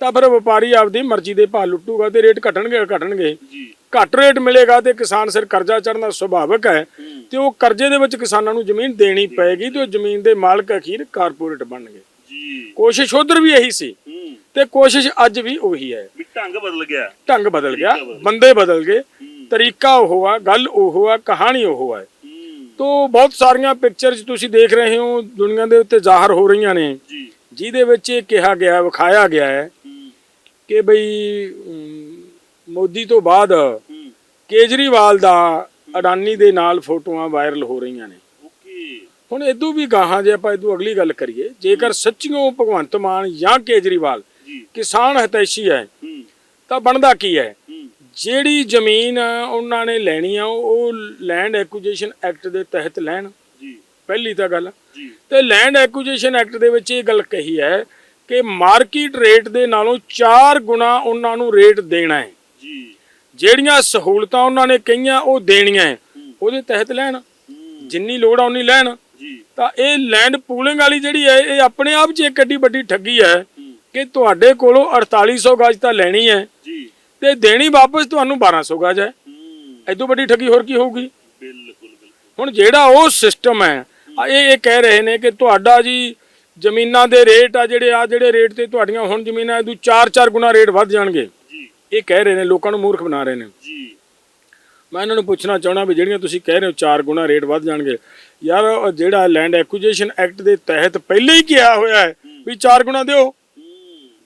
ਤਾਂ ਫਿਰ ਵਪਾਰੀ ਆਪਦੀ ਮਰਜ਼ੀ ਦੇ ਭਾਅ ਲੁੱਟੂਗਾ ਤੇ ਰੇਟ ਘਟਣਗੇ ਘਟਣਗੇ। ਘੱਟ ਰੇਟ ਮਿਲੇਗਾ ਤੇ ਕਿਸਾਨ ਸਿਰ ਕਰਜ਼ਾ ਚੜਨਾ ਸੁਭਾਵਿਕ ਹੈ ਤੇ ਉਹ ਕਰਜ਼ੇ ਦੇ ਵਿੱਚ ਕਿਸਾਨਾਂ ਨੂੰ ਜ਼ਮੀਨ ਦੇਣੀ ਪਏਗੀ ਤੇ ਉਹ ਜ਼ਮੀਨ ਦੇ ਮਾਲਕ ਅਖੀਰ ਕਾਰਪੋਰੇਟ ਬਣਨਗੇ। ਜੀ। ਕੋਸ਼ਿਸ਼ ਉਧਰ ਵੀ ਇਹੀ ਸੀ ਤੇ ਕੋਸ਼ਿਸ਼ ਅੱਜ ਵੀ ਉਹੀ ਹੈ। ਵੀ ਢੰਗ ਬਦਲ ਗਿਆ। ਢੰਗ ਬਦਲ ਗਿਆ ਬੰਦੇ ਬਦਲ ਗਏ ਤਰੀਕਾ ਉਹ ਆ ਗੱਲ ਉਹ ਆ ਕਹਾਣੀ ਉਹ ਹੂੰ। ਤੋਂ ਬਹੁਤ ਸਾਰੀਆਂ ਪਿਕਚਰਸ ਤੁਸੀਂ ਦੇਖ ਰਹੇ ਹੋ ਦੁਨੀਆ ਦੇ ਉੱਤੇ ਜ਼ਾਹਰ ਹੋ ਰਹੀਆਂ ਨੇ। ਜੀ। ਜਿਹਦੇ ਵਿੱਚ ਇਹ ਕਿਹਾ ਗਿਆ ਵਿਖਾਇਆ ਗਿਆ ਹੂੰ ਕਿ ਬਈ ਮੋਦੀ ਤੋਂ ਬਾਅਦ ਕੇਜਰੀਵਾਲ ਦਾ ਅਡਾਨੀ ਦੇ ਨਾਲ ਫੋਟੋਆਂ ਵਾਇਰਲ ਹੋ ਰਹੀਆਂ ਨੇ। ਹੁਣ ਇਦੋਂ ਵੀ ਗਾਹਾਂ ਜੇ ਆਪਾਂ ਇਦੋਂ ਅਗਲੀ ਗੱਲ ਕਰੀਏ ਜੇਕਰ ਸੱਚੀਓ ਭਗਵੰਤ ਮਾਨ ਜਾਂ ਕੇਜਰੀਵਾਲ ਕਿਸਾਨ ਹਿਤੈਸ਼ੀ ਹੈ ਤਾਂ ਬਣਦਾ ਕੀ ਹੈ? ਜਿਹੜੀ ਜ਼ਮੀਨ ਉਹਨਾਂ ਨੇ ਲੈਣੀ ਆ ਉਹ ਲੈਂਡ ਐਕੁਜੀਸ਼ਨ ਐਕਟ ਦੇ ਤਹਿਤ ਲੈਣ। ਜੀ। ਪਹਿਲੀ ਤਾਂ ਗੱਲ। ਤੇ ਲੈਂਡ ਐਕੁਜੀਸ਼ਨ ਐਕਟ ਦੇ ਵਿੱਚ ਇਹ ਗੱਲ ਕਹੀ ਹੈ ਕਿ ਮਾਰਕੀਟ ਰੇਟ ਦੇ ਨਾਲੋਂ 4 ਗੁਣਾ ਉਹਨਾਂ ਨੂੰ ਰੇਟ ਦੇਣਾ ਹੈ। ਜੀ। ਜਿਹੜੀਆਂ ਸਹੂਲਤਾਂ ਉਹਨਾਂ ਨੇ ਕਹੀਆਂ ਉਹ ਦੇਣੀਆਂ ਹੈ। ਉਹਦੇ ਤਹਿਤ ਲੈਣ। ਜਿੰਨੀ ਲੋੜ ਆ ਉਨੀ ਲੈਣ। ਤਾਂ ਇਹ ਲੈਂਡ ਪੂਲਿੰਗ ਵਾਲੀ ਜਿਹੜੀ ਹੈ ਇਹ ਆਪਣੇ ਆਪ 'ਚ ਇੱਕ ਏਡੀ ਵੱਡੀ ਠੱਗੀ ਹੈ ਕਿ ਤੁਹਾਡੇ ਕੋਲੋਂ 4800 ਗਜ ਤਾਂ ਲੈਣੀ ਹੈ ਜੀ। ਤੇ ਦੇਣੀ ਵਾਪਸ ਤੁਹਾਨੂੰ 1200 ਗਜ ਹੈ। ਐਦੋਂ ਵੱਡੀ ਠੱਗੀ ਹੋਰ ਕੀ ਹੋਊਗੀ? ਬਿਲਕੁਲ ਬਿਲਕੁਲ। ਹੁਣ ਜਿਹੜਾ ਉਹ ਸਿਸਟਮ ਹੈ ਇਹ ਇਹ ਕਹਿ ਰਹੇ ਨੇ ਕਿ ਤੁਹਾਡਾ ਜੀ ਜ਼ਮੀਨਾਂ ਦੇ ਰੇਟ ਆ ਜਿਹੜੇ ਆ ਜਿਹੜੇ ਰੇਟ ਤੇ ਤੁਹਾਡੀਆਂ ਹੁਣ ਜ਼ਮੀਨਾਂ ਇਹਦੂ 4-4 ਗੁਣਾ ਰੇਟ ਵੱਧ ਜਾਣਗੇ। ਜੀ। ਇਹ ਕਹਿ ਰਹੇ ਨੇ ਲੋਕਾਂ ਨੂੰ ਮੂਰਖ ਬਣਾ ਰਹੇ ਨੇ। ਜੀ। ਮੈਂ ਇਹਨਾਂ ਨੂੰ ਪੁੱਛਣਾ ਚਾਹਣਾ ਵੀ ਜਿਹੜੀਆਂ ਤੁਸੀਂ ਕਹਿ ਰਹੇ ਹੋ 4 ਗੁਣਾ ਰੇਟ ਵੱਧ ਜਾਣਗੇ ਯਾਰ ਜਿਹੜਾ ਲੈਂਡ ਐਕੁਜੀਸ਼ਨ ਐਕਟ ਦੇ ਤਹਿਤ ਪਹਿਲੇ ਹੀ ਕਿਹਾ ਹੋਇਆ ਹੈ ਵੀ 4 ਗੁਣਾ ਦਿਓ।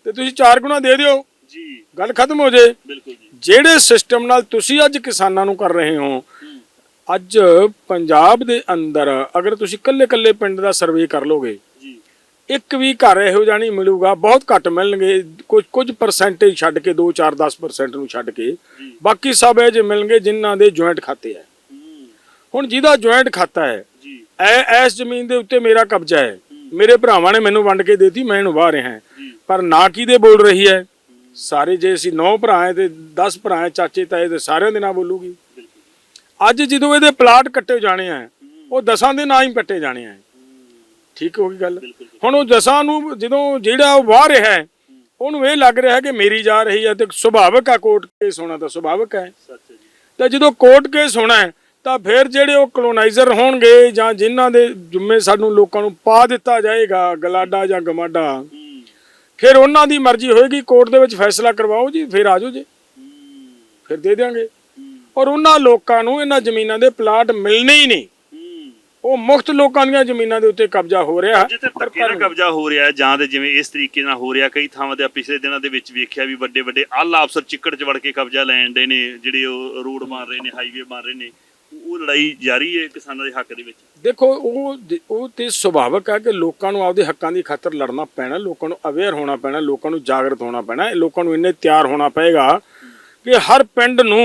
ਤੇ ਤੁਸੀਂ 4 ਗੁਣਾ ਦੇ ਦਿਓ। ਜੀ। ਗੱਲ ਖਤਮ ਹੋ ਜੇ। ਬਿਲਕੁਲ ਜੀ। ਜਿਹੜੇ ਸਿਸਟਮ ਨਾਲ ਤੁਸੀਂ ਅੱਜ ਕਿਸਾਨਾਂ ਨੂੰ ਕਰ ਰਹੇ ਹੋ ਅੱਜ ਪੰਜਾਬ ਦੇ ਅੰਦਰ ਅਗਰ ਤੁਸੀਂ ਕੱਲੇ-ਕੱਲੇ ਪਿੰਡ ਦਾ ਸਰਵੇ ਕਰ ਲੋਗੇ ਇੱਕ ਵੀ ਘਰ ਇਹੋ ਜਿਹਾ ਨਹੀਂ ਮਿਲੂਗਾ ਬਹੁਤ ਘੱਟ ਮਿਲਣਗੇ ਕੁਝ ਕੁਝ ਪਰਸੈਂਟੇਜ ਛੱਡ ਕੇ 2 4 10% ਨੂੰ ਛੱਡ ਕੇ। ਬਾਕੀ ਸਭ ਇਹ ਜੇ ਮਿਲਣਗੇ ਜਿਨ੍ਹਾਂ ਦੇ ਜੁਆਇੰਟ ਖਾਤੇ ਹੈ। ਹੁਣ ਜਿਹਦਾ ਜੁਆਇੰਟ ਖਾਤਾ ਹੈ ਜੀ। ਐ ਇਸ ਜ਼ਮੀਨ ਦੇ ਉੱਤੇ ਮੇਰਾ ਕਬਜ਼ਾ ਹੈ। ਮੇਰੇ ਭਰਾਵਾਂ ਨੇ ਮੈਨੂੰ ਵੰਡ ਕੇ ਦਿੱਤੀ ਮੈਂ ਇਹਨੂੰ ਵਾਹ ਰਿਹਾ ਹਾਂ। ਪਰ ਨਾ ਕਿਹਦੇ ਬੋਲ ਰਹੀ ਹੈ? ਸਾਰੇ ਜੇ ਅਸੀਂ 9 ਭਰਾ ਹੈ ਤੇ 10 ਭਰਾ ਹੈ ਚਾਚੇ ਤਾਏ ਤੇ ਸਾਰਿਆਂ ਦੇ ਨਾਂ ਬੋਲੂਗੀ। ਅੱਜ ਜਦੋਂ ਇਹਦੇ ਪਲਾਟ ਕੱਟੇ ਜਾਣੇ ਆ ਉਹ ਦਸਾਂ ਦੇ ਨਾਂ ਹੀ ਕੱਟੇ ਜਾਣੇ ਆ। ਠੀਕ ਹੋ ਗਈ ਗੱਲ? ਹੁਣ ਉਹ ਦਸਾਂ ਨੂੰ ਜਦੋਂ ਜਿਹੜਾ ਉਹ ਵਾਹ ਰਿਹਾ ਹੈ ਉਹਨੂੰ ਇਹ ਲੱਗ ਰਿਹਾ ਕਿ ਮੇਰੀ ਜਾ ਰਹੀ ਹੈ ਤੇ ਸੁਭਾਵਿਕ ਆ ਕੋਰਟ ਕੇਸ ਹੋਣਾ ਤਾਂ ਸੁਭਾਵਿਕ ਹੈ। ਤੇ ਜਦੋਂ ਕੋਰਟ ਕੇਸ ਹੋਣਾ ਹੈ ਤਾਂ ਫਿਰ ਜਿਹੜੇ ਉਹ ਕਲੋਨਾਈਜ਼ਰ ਹੋਣਗੇ ਜਾਂ ਜਿਨ੍ਹਾਂ ਦੇ ਜੁੰਮੇ ਸਾਨੂੰ ਲੋਕਾਂ ਨੂੰ ਪਾ ਦਿੱਤਾ ਜਾਏਗਾ ਗਲਾਡਾ ਜਾਂ ਗਮਾਡਾ ਫਿਰ ਉਹਨਾਂ ਦੀ ਮਰਜ਼ੀ ਹੋਏਗੀ ਕੋਰਟ ਦੇ ਵਿੱਚ ਫੈਸਲਾ ਕਰਵਾਓ ਜੀ ਫਿਰ ਆਜੋ ਜੀ। ਫਿਰ ਦੇ ਦਿਆਂਗੇ। ਹੂੰ। ਔਰ ਉਹਨਾਂ ਲੋਕਾਂ ਨੂੰ ਇਹਨਾਂ ਜ਼ਮੀਨਾਂ ਦੇ ਪਲਾਟ ਮਿਲਣੇ ਹੀ ਨਹੀਂ। ਉਹ ਮੁਫਤ ਲੋਕਾਂ ਦੀਆਂ ਜ਼ਮੀਨਾਂ ਦੇ ਉੱਤੇ ਕਬਜ਼ਾ ਹੋ ਰਿਹਾ ਹੈ। ਜਿੱਥੇ ਧੱਕੇ ਨਾਲ ਕਬਜ਼ਾ ਹੋ ਰਿਹਾ ਹੈ ਜਾਂ ਤੇ ਜਿਵੇਂ ਇਸ ਤਰੀਕੇ ਨਾਲ ਹੋ ਰਿਹਾ ਕਈ ਥਾਵਾਂ ਤੇ ਪਿਛਲੇ ਦਿਨਾਂ ਦੇ ਵਿੱਚ ਵੇਖਿਆ ਵੀ ਵੱਡੇ ਵੱਡੇ ਆਲਾ ਅਫਸਰ ਚਿੱਕੜ 'ਚ ਵੜ ਕੇ ਕਬਜ਼ਾ ਲੈਣ ਦੇ ਨੇ ਜਿਹੜੇ ਉਹ ਰੋਡ ਮਾਰ ਰਹੇ ਨੇ ਹਾਈਵੇ ਮਾਰ ਰਹੇ ਨੇ ਉਹ ਲੜਾਈ ਜਾਰੀ ਹੈ ਕਿਸਾਨਾਂ ਦੇ ਹੱਕ ਦੇ ਵਿੱਚ ਦੇਖੋ ਉਹ ਉਹ ਤੇ ਸੁਭਾਵਿਕ ਹੈ ਕਿ ਲੋਕਾਂ ਨੂੰ ਆਪਦੇ ਹੱਕਾਂ ਦੀ ਖਾਤਰ ਲੜਨਾ ਪੈਣਾ ਲੋਕਾਂ ਨੂੰ ਅਵੇਅਰ ਹੋਣਾ ਪੈਣਾ ਲੋਕਾਂ ਨੂੰ ਜਾਗਰਤ ਹੋਣਾ ਪੈਣਾ ਲੋਕਾਂ ਨੂੰ ਇੰਨੇ ਤਿਆਰ ਹੋਣਾ ਪਏਗਾ ਕਿ ਹਰ ਪਿੰਡ ਨੂੰ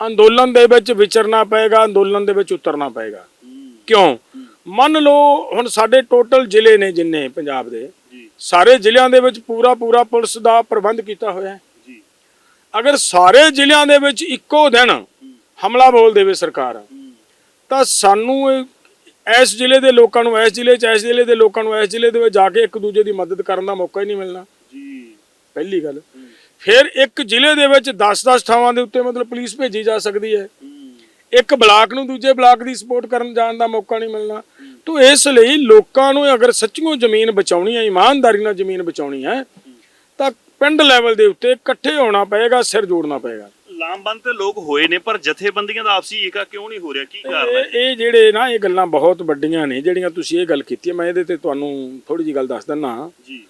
ਅੰਦੋਲਨ ਦੇ ਵਿੱਚ ਵਿਚਰਨਾ ਪਏਗਾ ਅੰਦੋਲਨ ਦੇ ਵਿੱਚ ਉਤਰਨਾ ਪਏਗਾ ਕਿਉਂ? ਮੰਨ ਲਓ ਹੁਣ ਸਾਡੇ ਟੋਟਲ ਜ਼ਿਲ੍ਹੇ ਨੇ ਜਿੰਨੇ ਪੰਜਾਬ ਦੇ ਸਾਰੇ ਜ਼ਿਲ੍ਹਿਆਂ ਦੇ ਵਿੱਚ ਪੂਰਾ ਪੂਰਾ ਪੁਲਿਸ ਦਾ ਪ੍ਰਬੰਧ ਕੀਤਾ ਹੋਇਆ ਹੈ। ਅਗਰ ਸਾਰੇ ਜ਼ਿਲ੍ਹਿਆਂ ਦੇ ਵਿੱਚ ਇੱਕੋ ਦਿਨ ਹਮਲਾ ਬੋਲ ਦੇਵੇ ਸਰਕਾਰ ਤਾਂ ਸਾਨੂੰ ਇਸ ਜ਼ਿਲ੍ਹੇ ਦੇ ਲੋਕਾਂ ਨੂੰ ਇਸ ਜ਼ਿਲ੍ਹੇ 'ਚ ਇਸ ਜ਼ਿਲ੍ਹੇ ਦੇ ਲੋਕਾਂ ਨੂੰ ਇਸ ਜ਼ਿਲ੍ਹੇ ਦੇ ਵਿੱਚ ਜਾ ਕੇ ਇੱਕ ਦੂਜੇ ਦੀ ਮਦਦ ਕਰਨ ਦਾ ਮੌਕਾ ਹੀ ਨਹੀਂ ਮਿਲਣਾ। ਜੀ। ਪਹਿਲੀ ਗੱਲ। ਫਿਰ ਇੱਕ ਜ਼ਿਲ੍ਹੇ ਦੇ ਵਿੱਚ 10-10 ਥਾਵਾਂ ਦੇ ਉੱਤੇ ਮਤਲਬ ਪੁਲਿਸ ਭੇਜੀ ਜਾ ਸਕਦੀ ਹੈ। ਇੱਕ ਬਲਾਕ ਨੂੰ ਦੂਜੇ ਬਲਾਕ ਦੀ ਸਪੋਰਟ ਕਰਨ ਜਾਣ ਦਾ ਮੌਕਾ ਨਹੀਂ ਮਿਲਣਾ। ਤੋ ਇਸ ਲਈ ਲੋਕਾਂ ਨੂੰ ਅਗਰ ਸੱਚੀਓ ਜ਼ਮੀਨ ਬਚਾਉਣੀ ਹੈ ਇਮਾਨਦਾਰੀ ਨਾਲ ਜ਼ਮੀਨ ਬਚਾਉਣੀ ਹੈ ਤਾਂ ਪਿੰਡ ਲੈਵਲ ਦੇ ਉੱਤੇ ਇਕੱਠੇ ਹੋਣਾ ਪਏਗਾ ਸਿਰ ਜੋੜਨਾ ਪਏਗਾ। ਲਾਮਬੰਦ ਤੇ ਲੋਕ ਹੋਏ ਨੇ ਪਰ ਜਥੇਬੰਦੀਆਂ ਦਾ ਆਪਸੀ ਏਕਾ ਕਿਉਂ ਨਹੀਂ ਹੋ ਰਿਹਾ? ਕੀ ਕਾਰਨ ਹੈ? ਇਹ ਜਿਹੜੇ ਨਾ ਇਹ ਗੱਲਾਂ ਬਹੁਤ ਵੱਡੀਆਂ ਨੇ ਜਿਹੜੀਆਂ ਤੁਸੀਂ ਇਹ ਗੱਲ ਕੀਤੀ ਮੈਂ ਇਹਦੇ ਤੇ ਤੁਹਾਨੂੰ ਥੋੜੀ ਜੀ ਗੱਲ ਦੱਸ ਦਿੰਨਾ ਜੀ।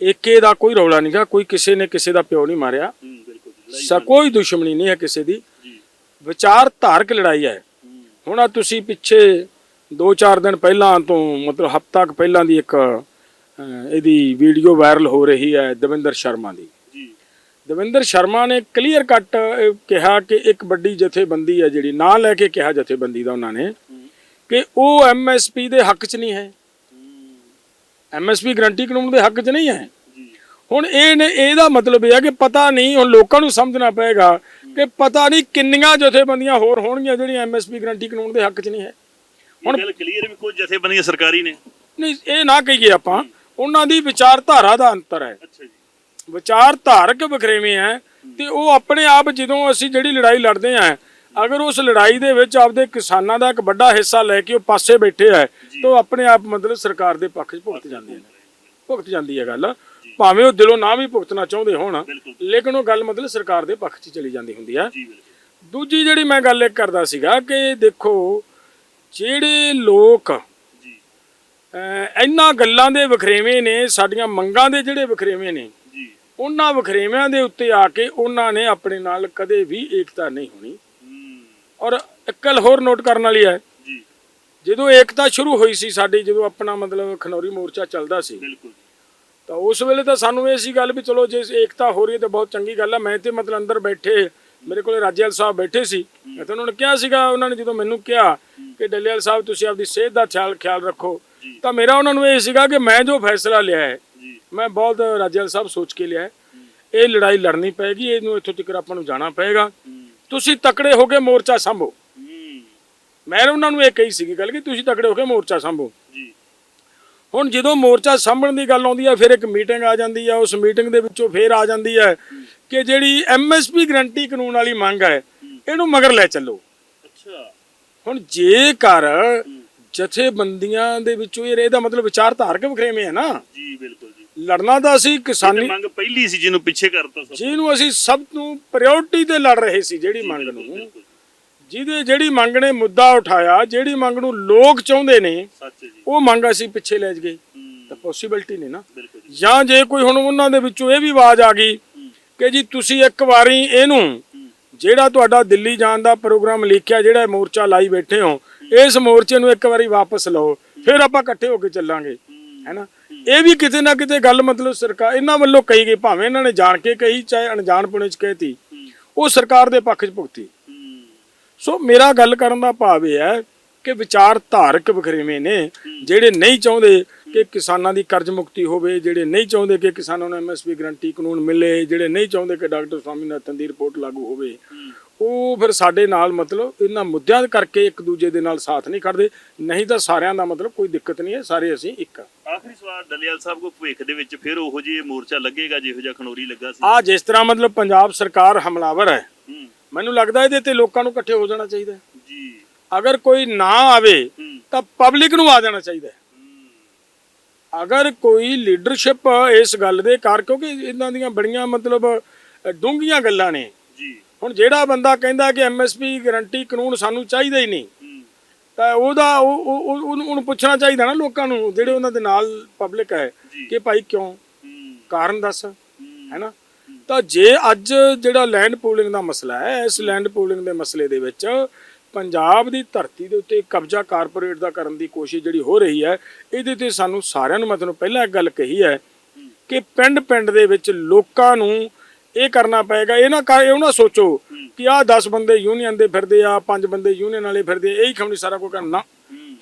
ਏਕੇ ਦਾ ਕੋਈ ਰੌਲਾ ਨਹੀਂਗਾ ਕੋਈ ਕਿਸੇ ਨੇ ਕਿਸੇ ਦਾ ਪਿਓ ਨਹੀਂ ਮਾਰਿਆ। ਸਾ ਕੋਈ ਦੁਸ਼ਮਣੀ ਨਹੀਂ ਹੈ ਕਿਸੇ ਦੀ। ਵਿਚਾਰ ਧਾਰਕ ਲੜਾਈ ਹੈ। ਹੁਣ ਆ ਤੁਸੀਂ ਪਿੱਛੇ 2-4 ਦਿਨ ਪਹਿਲਾਂ ਤੋਂ ਮਤਲਬ ਹਫ਼ਤਾ ਕੁ ਪਹਿਲਾਂ ਦੀ ਇੱਕ ਇਹਦੀ ਵੀਡੀਓ ਵਾਇਰਲ ਹੋ ਰਹੀ ਹੈ ਦਵਿੰਦਰ ਸ਼ਰਮਾ ਦੀ। ਜੀ। ਦਵਿੰਦਰ ਸ਼ਰਮਾ ਨੇ ਕਲੀਅਰ ਕੱਟ ਕਿਹਾ ਕਿ ਇੱਕ ਵੱਡੀ ਜਥੇਬੰਦੀ ਹੈ ਜਿਹੜੀ ਨਾਂ ਲੈ ਕੇ ਕਿਹਾ ਜਥੇਬੰਦੀ ਦਾ ਉਹਨਾਂ ਨੇ ਕਿ ਉਹ ਐਮਐਸਪੀ ਦੇ ਹੱਕ 'ਚ ਨਹੀਂ ਹੈ। ਐਮਐਸਪੀ ਗਰੰਟੀ ਕਾਨੂੰਨ ਦੇ ਹੱਕ 'ਚ ਨਹੀਂ ਹੈ। ਹੁਣ ਇਹ ਨੇ ਇਹਦਾ ਮਤਲਬ ਇਹ ਹੈ ਕਿ ਪਤਾ ਨਹੀਂ ਹੁਣ ਲੋਕਾਂ ਨੂੰ ਸਮਝਣਾ ਪਏਗਾ ਕਿ ਪਤਾ ਨਹੀਂ ਕਿੰਨੀਆਂ ਜਥੇਬੰਦੀਆਂ ਹੋਰ ਹੋਣਗੀਆਂ ਜਿਹੜੀਆਂ ਐਮਐਸਪੀ ਗਰੰਟੀ ਕਾਨੂੰਨ ਦੇ ਹੱਕ 'ਚ ਨਹੀਂ ਹੈ। ਹੁਣ ਗੱਲ ਕਲੀਅਰ ਵੀ ਕੋਈ ਜਥੇਬੰਦੀਆਂ ਸਰਕਾਰੀ ਨੇ। ਨਹੀਂ ਇਹ ਨਾ ਕਹੀਏ ਆਪਾਂ ਉਹਨਾਂ ਦੀ ਵਿਚਾਰਧਾਰਾ ਦਾ ਅੰਤਰ ਹੈ। ਅੱਛਾ ਜੀ। ਵਿਚਾਰਧਾਰਕ ਵਖਰੇਵੇਂ ਹੈ ਤੇ ਉਹ ਆਪਣੇ ਆਪ ਜਦੋਂ ਅਸੀਂ ਜਿਹੜੀ ਲੜਾਈ ਲੜਦੇ ਆਂ ਅਗਰ ਉਸ ਲੜਾਈ ਦੇ ਵਿੱਚ ਆਪਦੇ ਕਿਸਾਨਾਂ ਦਾ ਇੱਕ ਵੱਡਾ ਹਿੱਸਾ ਲੈ ਕੇ ਉਹ ਪਾਸੇ ਬੈਠੇ ਹੈ ਤਾਂ ਉਹ ਆਪਣੇ ਆਪ ਮਤਲਬ ਸਰਕਾਰ ਦੇ ਪੱਖ 'ਚ ਭੁਗਤ ਜਾਂਦੇ ਨੇ। ਭੁਗਤ ਜਾਂਦੀ ਹੈ ਗੱਲ। ਭਾਵੇਂ ਉਹ ਦਿਲੋਂ ਨਾ ਵੀ ਭੁਗਤਣਾ ਚਾਹੁੰਦੇ ਹੋਣ ਲੇਕਿਨ ਉਹ ਗੱਲ ਮਤਲਬ ਸਰਕਾਰ ਦੇ ਪੱਖ 'ਚ ਚਲੀ ਜਾਂਦੀ ਹੁੰਦੀ ਬਿਲਕੁਲ। ਦੂਜੀ ਜਿਹੜੀ ਮੈਂ ਗੱਲ ਇੱਕ ਕਰਦਾ ਸੀਗਾ ਕਿ ਦੇਖੋ ਜਿਹੜੇ ਲੋਕ ਇਹਨਾਂ ਗੱਲਾਂ ਦੇ ਵਖਰੇਵੇਂ ਨੇ ਸਾਡੀਆਂ ਮੰਗਾਂ ਦੇ ਜਿਹੜੇ ਵਖਰੇਵੇਂ ਨੇ ਜੀ। ਉਹਨਾਂ ਵਖਰੇਵਿਆਂ ਦੇ ਉੱਤੇ ਆ ਕੇ ਉਹਨਾਂ ਨੇ ਆਪਣੇ ਨਾਲ ਕਦੇ ਵੀ ਏਕਤਾ ਨਹੀਂ ਹੋਣੀ। ਔਰ ਇੱਕ ਗੱਲ ਹੋਰ ਨੋਟ ਕਰਨ ਵਾਲੀ ਹੈ। ਜੀ। ਜਦੋਂ ਏਕਤਾ ਸ਼ੁਰੂ ਹੋਈ ਸੀ ਸਾਡੀ ਜਦੋਂ ਆਪਣਾ ਮਤਲਬ ਖਨੌਰੀ ਮੋਰਚਾ ਚੱਲਦਾ ਸੀ ਬਿਲਕੁਲ ਤਾਂ ਉਸ ਵੇਲੇ ਤਾਂ ਸਾਨੂੰ ਇਹ ਸੀ ਗੱਲ ਵੀ ਚਲੋ ਜੇ ਏਕਤਾ ਹੋ ਰਹੀ ਹੈ ਤਾਂ ਬਹੁਤ ਚੰਗੀ ਗੱਲ ਹੈ ਮੈਂ ਤੇ ਮਤਲਬ ਅੰਦਰ ਬੈਠੇ ਮੇਰੇ ਕੋਲੇ ਰਾਜੇਵਾਲ ਸਾਹਿਬ ਬੈਠੇ ਸੀ। ਮੈਂ ਤਾਂ ਉਹਨਾਂ ਨੂੰ ਕਿਹਾ ਸੀਗਾ ਉਹਨਾਂ ਨੇ ਜਦੋਂ ਮੈਨੂੰ ਕਿਹਾ ਕਿ ਡੱਲੇਵਾਲ ਸਾਹਿਬ ਤੁਸੀਂ ਆਪਦੀ ਸਿਹਤ ਦਾ ਖਿਆਲ ਖਿਆਲ ਰੱਖੋ ਤਾਂ ਮੇਰਾ ਉਹਨਾਂ ਨੂੰ ਇਹ ਸੀਗਾ ਕਿ ਮੈਂ ਜੋ ਫੈਸਲਾ ਲਿਆ ਹੈ ਮੈਂ ਬਹੁਤ ਰਾਜੇਵਾਲ ਸਾਹਿਬ ਸੋਚ ਕੇ ਲਿਆ ਹੈ। ਇਹ ਲੜਾਈ ਲੜਨੀ ਪਏਗੀ ਇਹਨੂੰ ਇੱਥੋਂ ਤੱਕ ਆਪਾਂ ਨੂੰ ਜਾਣਾ ਪਏਗਾ। ਤੁਸੀਂ ਤਕੜੇ ਹੋ ਕੇ ਮੋਰਚਾ ਸੰਭੋ। ਮੈਂ ਉਹਨਾਂ ਨੂੰ ਇਹ ਕਹੀ ਸੀਗੀ ਗੱਲ ਕਿ ਤੁਸੀਂ ਤਕੜੇ ਹੋ ਕੇ ਮੋਰਚਾ ਸੰਭੋ। ਹੁਣ ਜਦੋਂ ਮੋਰਚਾ ਸਾਂਭਣ ਦੀ ਗੱਲ ਆਉਂਦੀ ਹੈ ਫਿਰ ਇੱਕ ਮੀਟਿੰਗ ਆ ਜਾਂਦੀ ਹੈ। ਉਸ ਮੀਟਿੰਗ ਦੇ ਵਿੱਚੋਂ ਫਿਰ ਆ ਜਾਂਦੀ ਹੈ ਕਿ ਜਿਹੜੀ ਐਮਐਸਪੀ ਗਰੰਟੀ ਕਾਨੂੰਨ ਵਾਲੀ ਮੰਗ ਹੈ ਇਹਨੂੰ ਮਗਰ ਲੈ ਚੱਲੋ। ਅੱਛਾ। ਹੁਣ ਜੇਕਰ ਜਥੇਬੰਦੀਆਂ ਦੇ ਵਿੱਚੋਂ ਇਹ ਇਹਦਾ ਮਤਲਬ ਵਿਚਾਰ ਧਾਰਕ ਵਖਰੇਵੇਂ ਹੈ ਨਾ। ਜੀ ਬਿਲਕੁਲ ਜੀ। ਲੜਨਾ ਤਾਂ ਅਸੀਂ ਤੇ ਕਿਸਾਨੀ ਮੰਗ ਪਹਿਲੀ ਸੀ ਜਿਹਨੂੰ ਪਿੱਛੇ ਕਰਤਾ ਜਿਹਨੂੰ ਅਸੀਂ ਸਭ ਨੂੰ ਪ੍ਰਾਇੋਰਟੀ ਤੇ ਲੜ ਰਹੇ ਸੀ ਜਿਹੜੀ ਮੰਗ ਨੂੰ। ਜਿਹਦੇ ਜਿਹੜੀ ਮੰਗ ਨੇ ਮੁੱਦਾ ਉਠਾਇਆ ਜਿਹੜੀ ਮੰਗ ਨੂੰ ਲੋਕ ਚਾਹੁੰਦੇ ਨੇ ਉਹ ਮੰਗ ਅਸੀਂ ਪਿੱਛੇ ਲੈ ਗਏ। ਹੂੰ। ਤਾਂ ਪੋਸੀਬਿਲਟੀ ਨਹੀਂ ਨਾ। ਜੀ। ਜਾਂ ਕੋਈ ਹੁਣ ਉਹਨਾਂ ਦੇ ਵਿੱਚੋਂ ਇਹ ਵੀ ਆਵਾਜ਼ ਆ ਗਈ ਕਿ ਜੀ ਤੁਸੀਂ ਇੱਕ ਵਾਰੀ ਇਹਨੂੰ ਜਿਹੜਾ ਤੁਹਾਡਾ ਦਿੱਲੀ ਜਾਣ ਦਾ ਪ੍ਰੋਗਰਾਮ ਲਿਖਿਆ ਜਿਹੜਾ ਮੋਰਚਾ ਲਾਈ ਬੈਠੇ ਹੋ ਇਸ ਮੋਰਚੇ ਨੂੰ ਇੱਕ ਵਾਰੀ ਵਾਪਸ ਲਓ ਫਿਰ ਆਪਾਂ ਇਕੱਠੇ ਹੋ ਕੇ ਚੱਲਾਂਗੇ। ਹੈਨਾ? ਇਹ ਵੀ ਕਿਤੇ ਨਾ ਕਿਤੇ ਗੱਲ ਮਤਲਬ ਸਰਕਾਰ ਇਹਨਾਂ ਵੱਲੋਂ ਕਹੀ ਗਈ ਭਾਵੇਂ ਇਹਨਾਂ ਨੇ ਜਾਣ ਕੇ ਕਹੀ ਚਾਹੇ ਅਣਜਾਣਪੁਣੇ ਚ ਕਹਤੀ ਉਹ ਸਰਕਾਰ ਦੇ ਪੱਖ 'ਚ ਭੁਗਤੀ। ਹੂੰ ਸੋ ਮੇਰਾ ਗੱਲ ਕਰਨ ਦਾ ਭਾਵ ਇਹ ਹੈ ਕਿ ਵਿਚਾਰ ਧਾਰਕ ਵਖਰੇਵੇਂ ਨੇ ਜਿਹੜੇ ਨਹੀਂ ਚਾਹੁੰਦੇ ਕਿ ਕਿਸਾਨਾਂ ਦੀ ਕਰਜ਼ ਮੁਕਤੀ ਹੋਵੇ ਜਿਹੜੇ ਨਹੀਂ ਚਾਹੁੰਦੇ ਕਿ ਕਿਸਾਨਾਂ ਨੂੰ ਐਮਐਸਪੀ ਗਰੰਟੀ ਕਾਨੂੰਨ ਮਿਲੇ ਜਿਹੜੇ ਨਹੀਂ ਚਾਹੁੰਦੇ ਕਿ ਡਾਕਟਰ ਸਵਾਮੀਨਾਥਨ ਦੀ ਰਿਪੋਰਟ ਲਾਗੂ ਹੋਵੇ ਉਹ ਫਿਰ ਸਾਡੇ ਨਾਲ ਮਤਲਬ ਇਹਨਾਂ ਮੁੱਦਿਆਂ ਕਰਕੇ ਇੱਕ ਦੂਜੇ ਦੇ ਨਾਲ ਸਾਥ ਨਹੀਂ ਖੜਦੇ। ਨਹੀਂ ਤਾਂ ਸਾਰਿਆਂ ਦਾ ਮਤਲਬ ਕੋਈ ਦਿੱਕਤ ਨਹੀਂ ਹੈ ਸਾਰੇ ਅਸੀਂ ਇੱਕ ਆਖਰੀ ਸਵਾਲ ਡੱਲੇਵਾਲ ਸਾਹਿਬ ਕੋ ਭਵਿੱਖ ਦੇ ਵਿੱਚ ਫਿਰ ਉਹੋ ਜਿਹੇ ਮੋਰਚਾ ਲੱਗੇਗਾ ਜਿਹੋ ਜਿਹਾ ਖਨੌਰੀ ਲੱਗਾ ਸੀ? ਆ ਜਿਸ ਤਰ੍ਹਾਂ ਮਤਲਬ ਪੰਜਾਬ ਸਰਕਾਰ ਹਮਲਾਵਰ ਹੂੰ। ਮੈਨੂੰ ਲੱਗਦਾ ਇਹਦੇ ਤੇ ਲੋਕਾਂ ਨੂੰ ਇਕੱਠੇ ਹੋ ਜਾਣਾ ਚਾਹੀਦਾ। ਜੀ। ਅਗਰ ਕੋਈ ਨਾ ਆਵੇ ਤਾਂ ਪਬਲਿਕ ਨੂੰ ਆ ਜਾਣਾ ਚਾਹੀਦਾ। ਅਗਰ ਕੋਈ ਲੀਡਰਸ਼ਿਪ ਇਸ ਗੱਲ ਦੇ ਕਰ ਕਿਉਂਕਿ ਇਹਨਾਂ ਦੀਆਂ ਬੜੀਆਂ ਮਤਲਬ ਡੂੰਘੀਆਂ ਗੱਲਾਂ ਨੇ। ਜੀ। ਹੁਣ ਜਿਹੜਾ ਬੰਦਾ ਕਹਿੰਦਾ ਕਿ ਐਮਐਸਪੀ ਗਰੰਟੀ ਕਾਨੂੰਨ ਸਾਨੂੰ ਚਾਹੀਦਾ ਹੀ ਨਹੀਂ ਤਾਂ ਉਹਦਾ ਉਹ ਉਹ- ਉਹ- ਉਹਨੂੰ ਪੁੱਛਣਾ ਚਾਹੀਦਾ ਨਾ ਲੋਕਾਂ ਨੂੰ ਜਿਹੜੇ ਉਹਨਾਂ ਦੇ ਨਾਲ ਪਬਲਿਕ ਹੈ। ਕਿ ਭਾਈ ਕਿਉਂ? ਕਾਰਨ ਦੱਸ ਹੈਨਾ ਤਾਂ ਜੇ ਅੱਜ ਜਿਹੜਾ ਲੈਂਡ ਪੂਲਿੰਗ ਦਾ ਮਸਲਾ ਹੈ ਇਸ ਲੈਂਡ ਪੂਲਿੰਗ ਦੇ ਮਸਲੇ ਦੇ ਵਿੱਚ ਪੰਜਾਬ ਦੀ ਧਰਤੀ ਦੇ ਉੱਤੇ ਕਬਜ਼ਾ ਕਾਰਪੋਰੇਟ ਦਾ ਕਰਨ ਦੀ ਕੋਸ਼ਿਸ਼ ਜਿਹੜੀ ਹੋ ਰਹੀ ਹੈ ਇਹਦੇ ਤੇ ਸਾਨੂੰ ਸਾਰਿਆਂ ਨੂੰ ਮੈਂ ਤੁਹਾਨੂੰ ਪਹਿਲਾਂ ਇੱਕ ਗੱਲ ਕਹੀ ਹੈ ਕਿ ਪਿੰਡ ਪਿੰਡ ਦੇ ਵਿੱਚ ਲੋਕਾਂ ਨੂੰ ਇਹ ਕਰਨਾ ਪਏਗਾ ਇਹ ਨਾ ਕਰ ਇਹ ਨਾ ਸੋਚੋ ਕਿ ਆਹ 10 ਬੰਦੇ ਯੂਨੀਅਨ ਦੇ ਫਿਰਦੇ ਆ ਪੰਜ ਬੰਦੇ ਯੂਨੀਅਨ ਵਾਲੇ ਫਿਰਦੇ ਇਹੀ ਖਮਣੀ ਸਾਰਾ ਕੁਝ ਕਰਨਾ।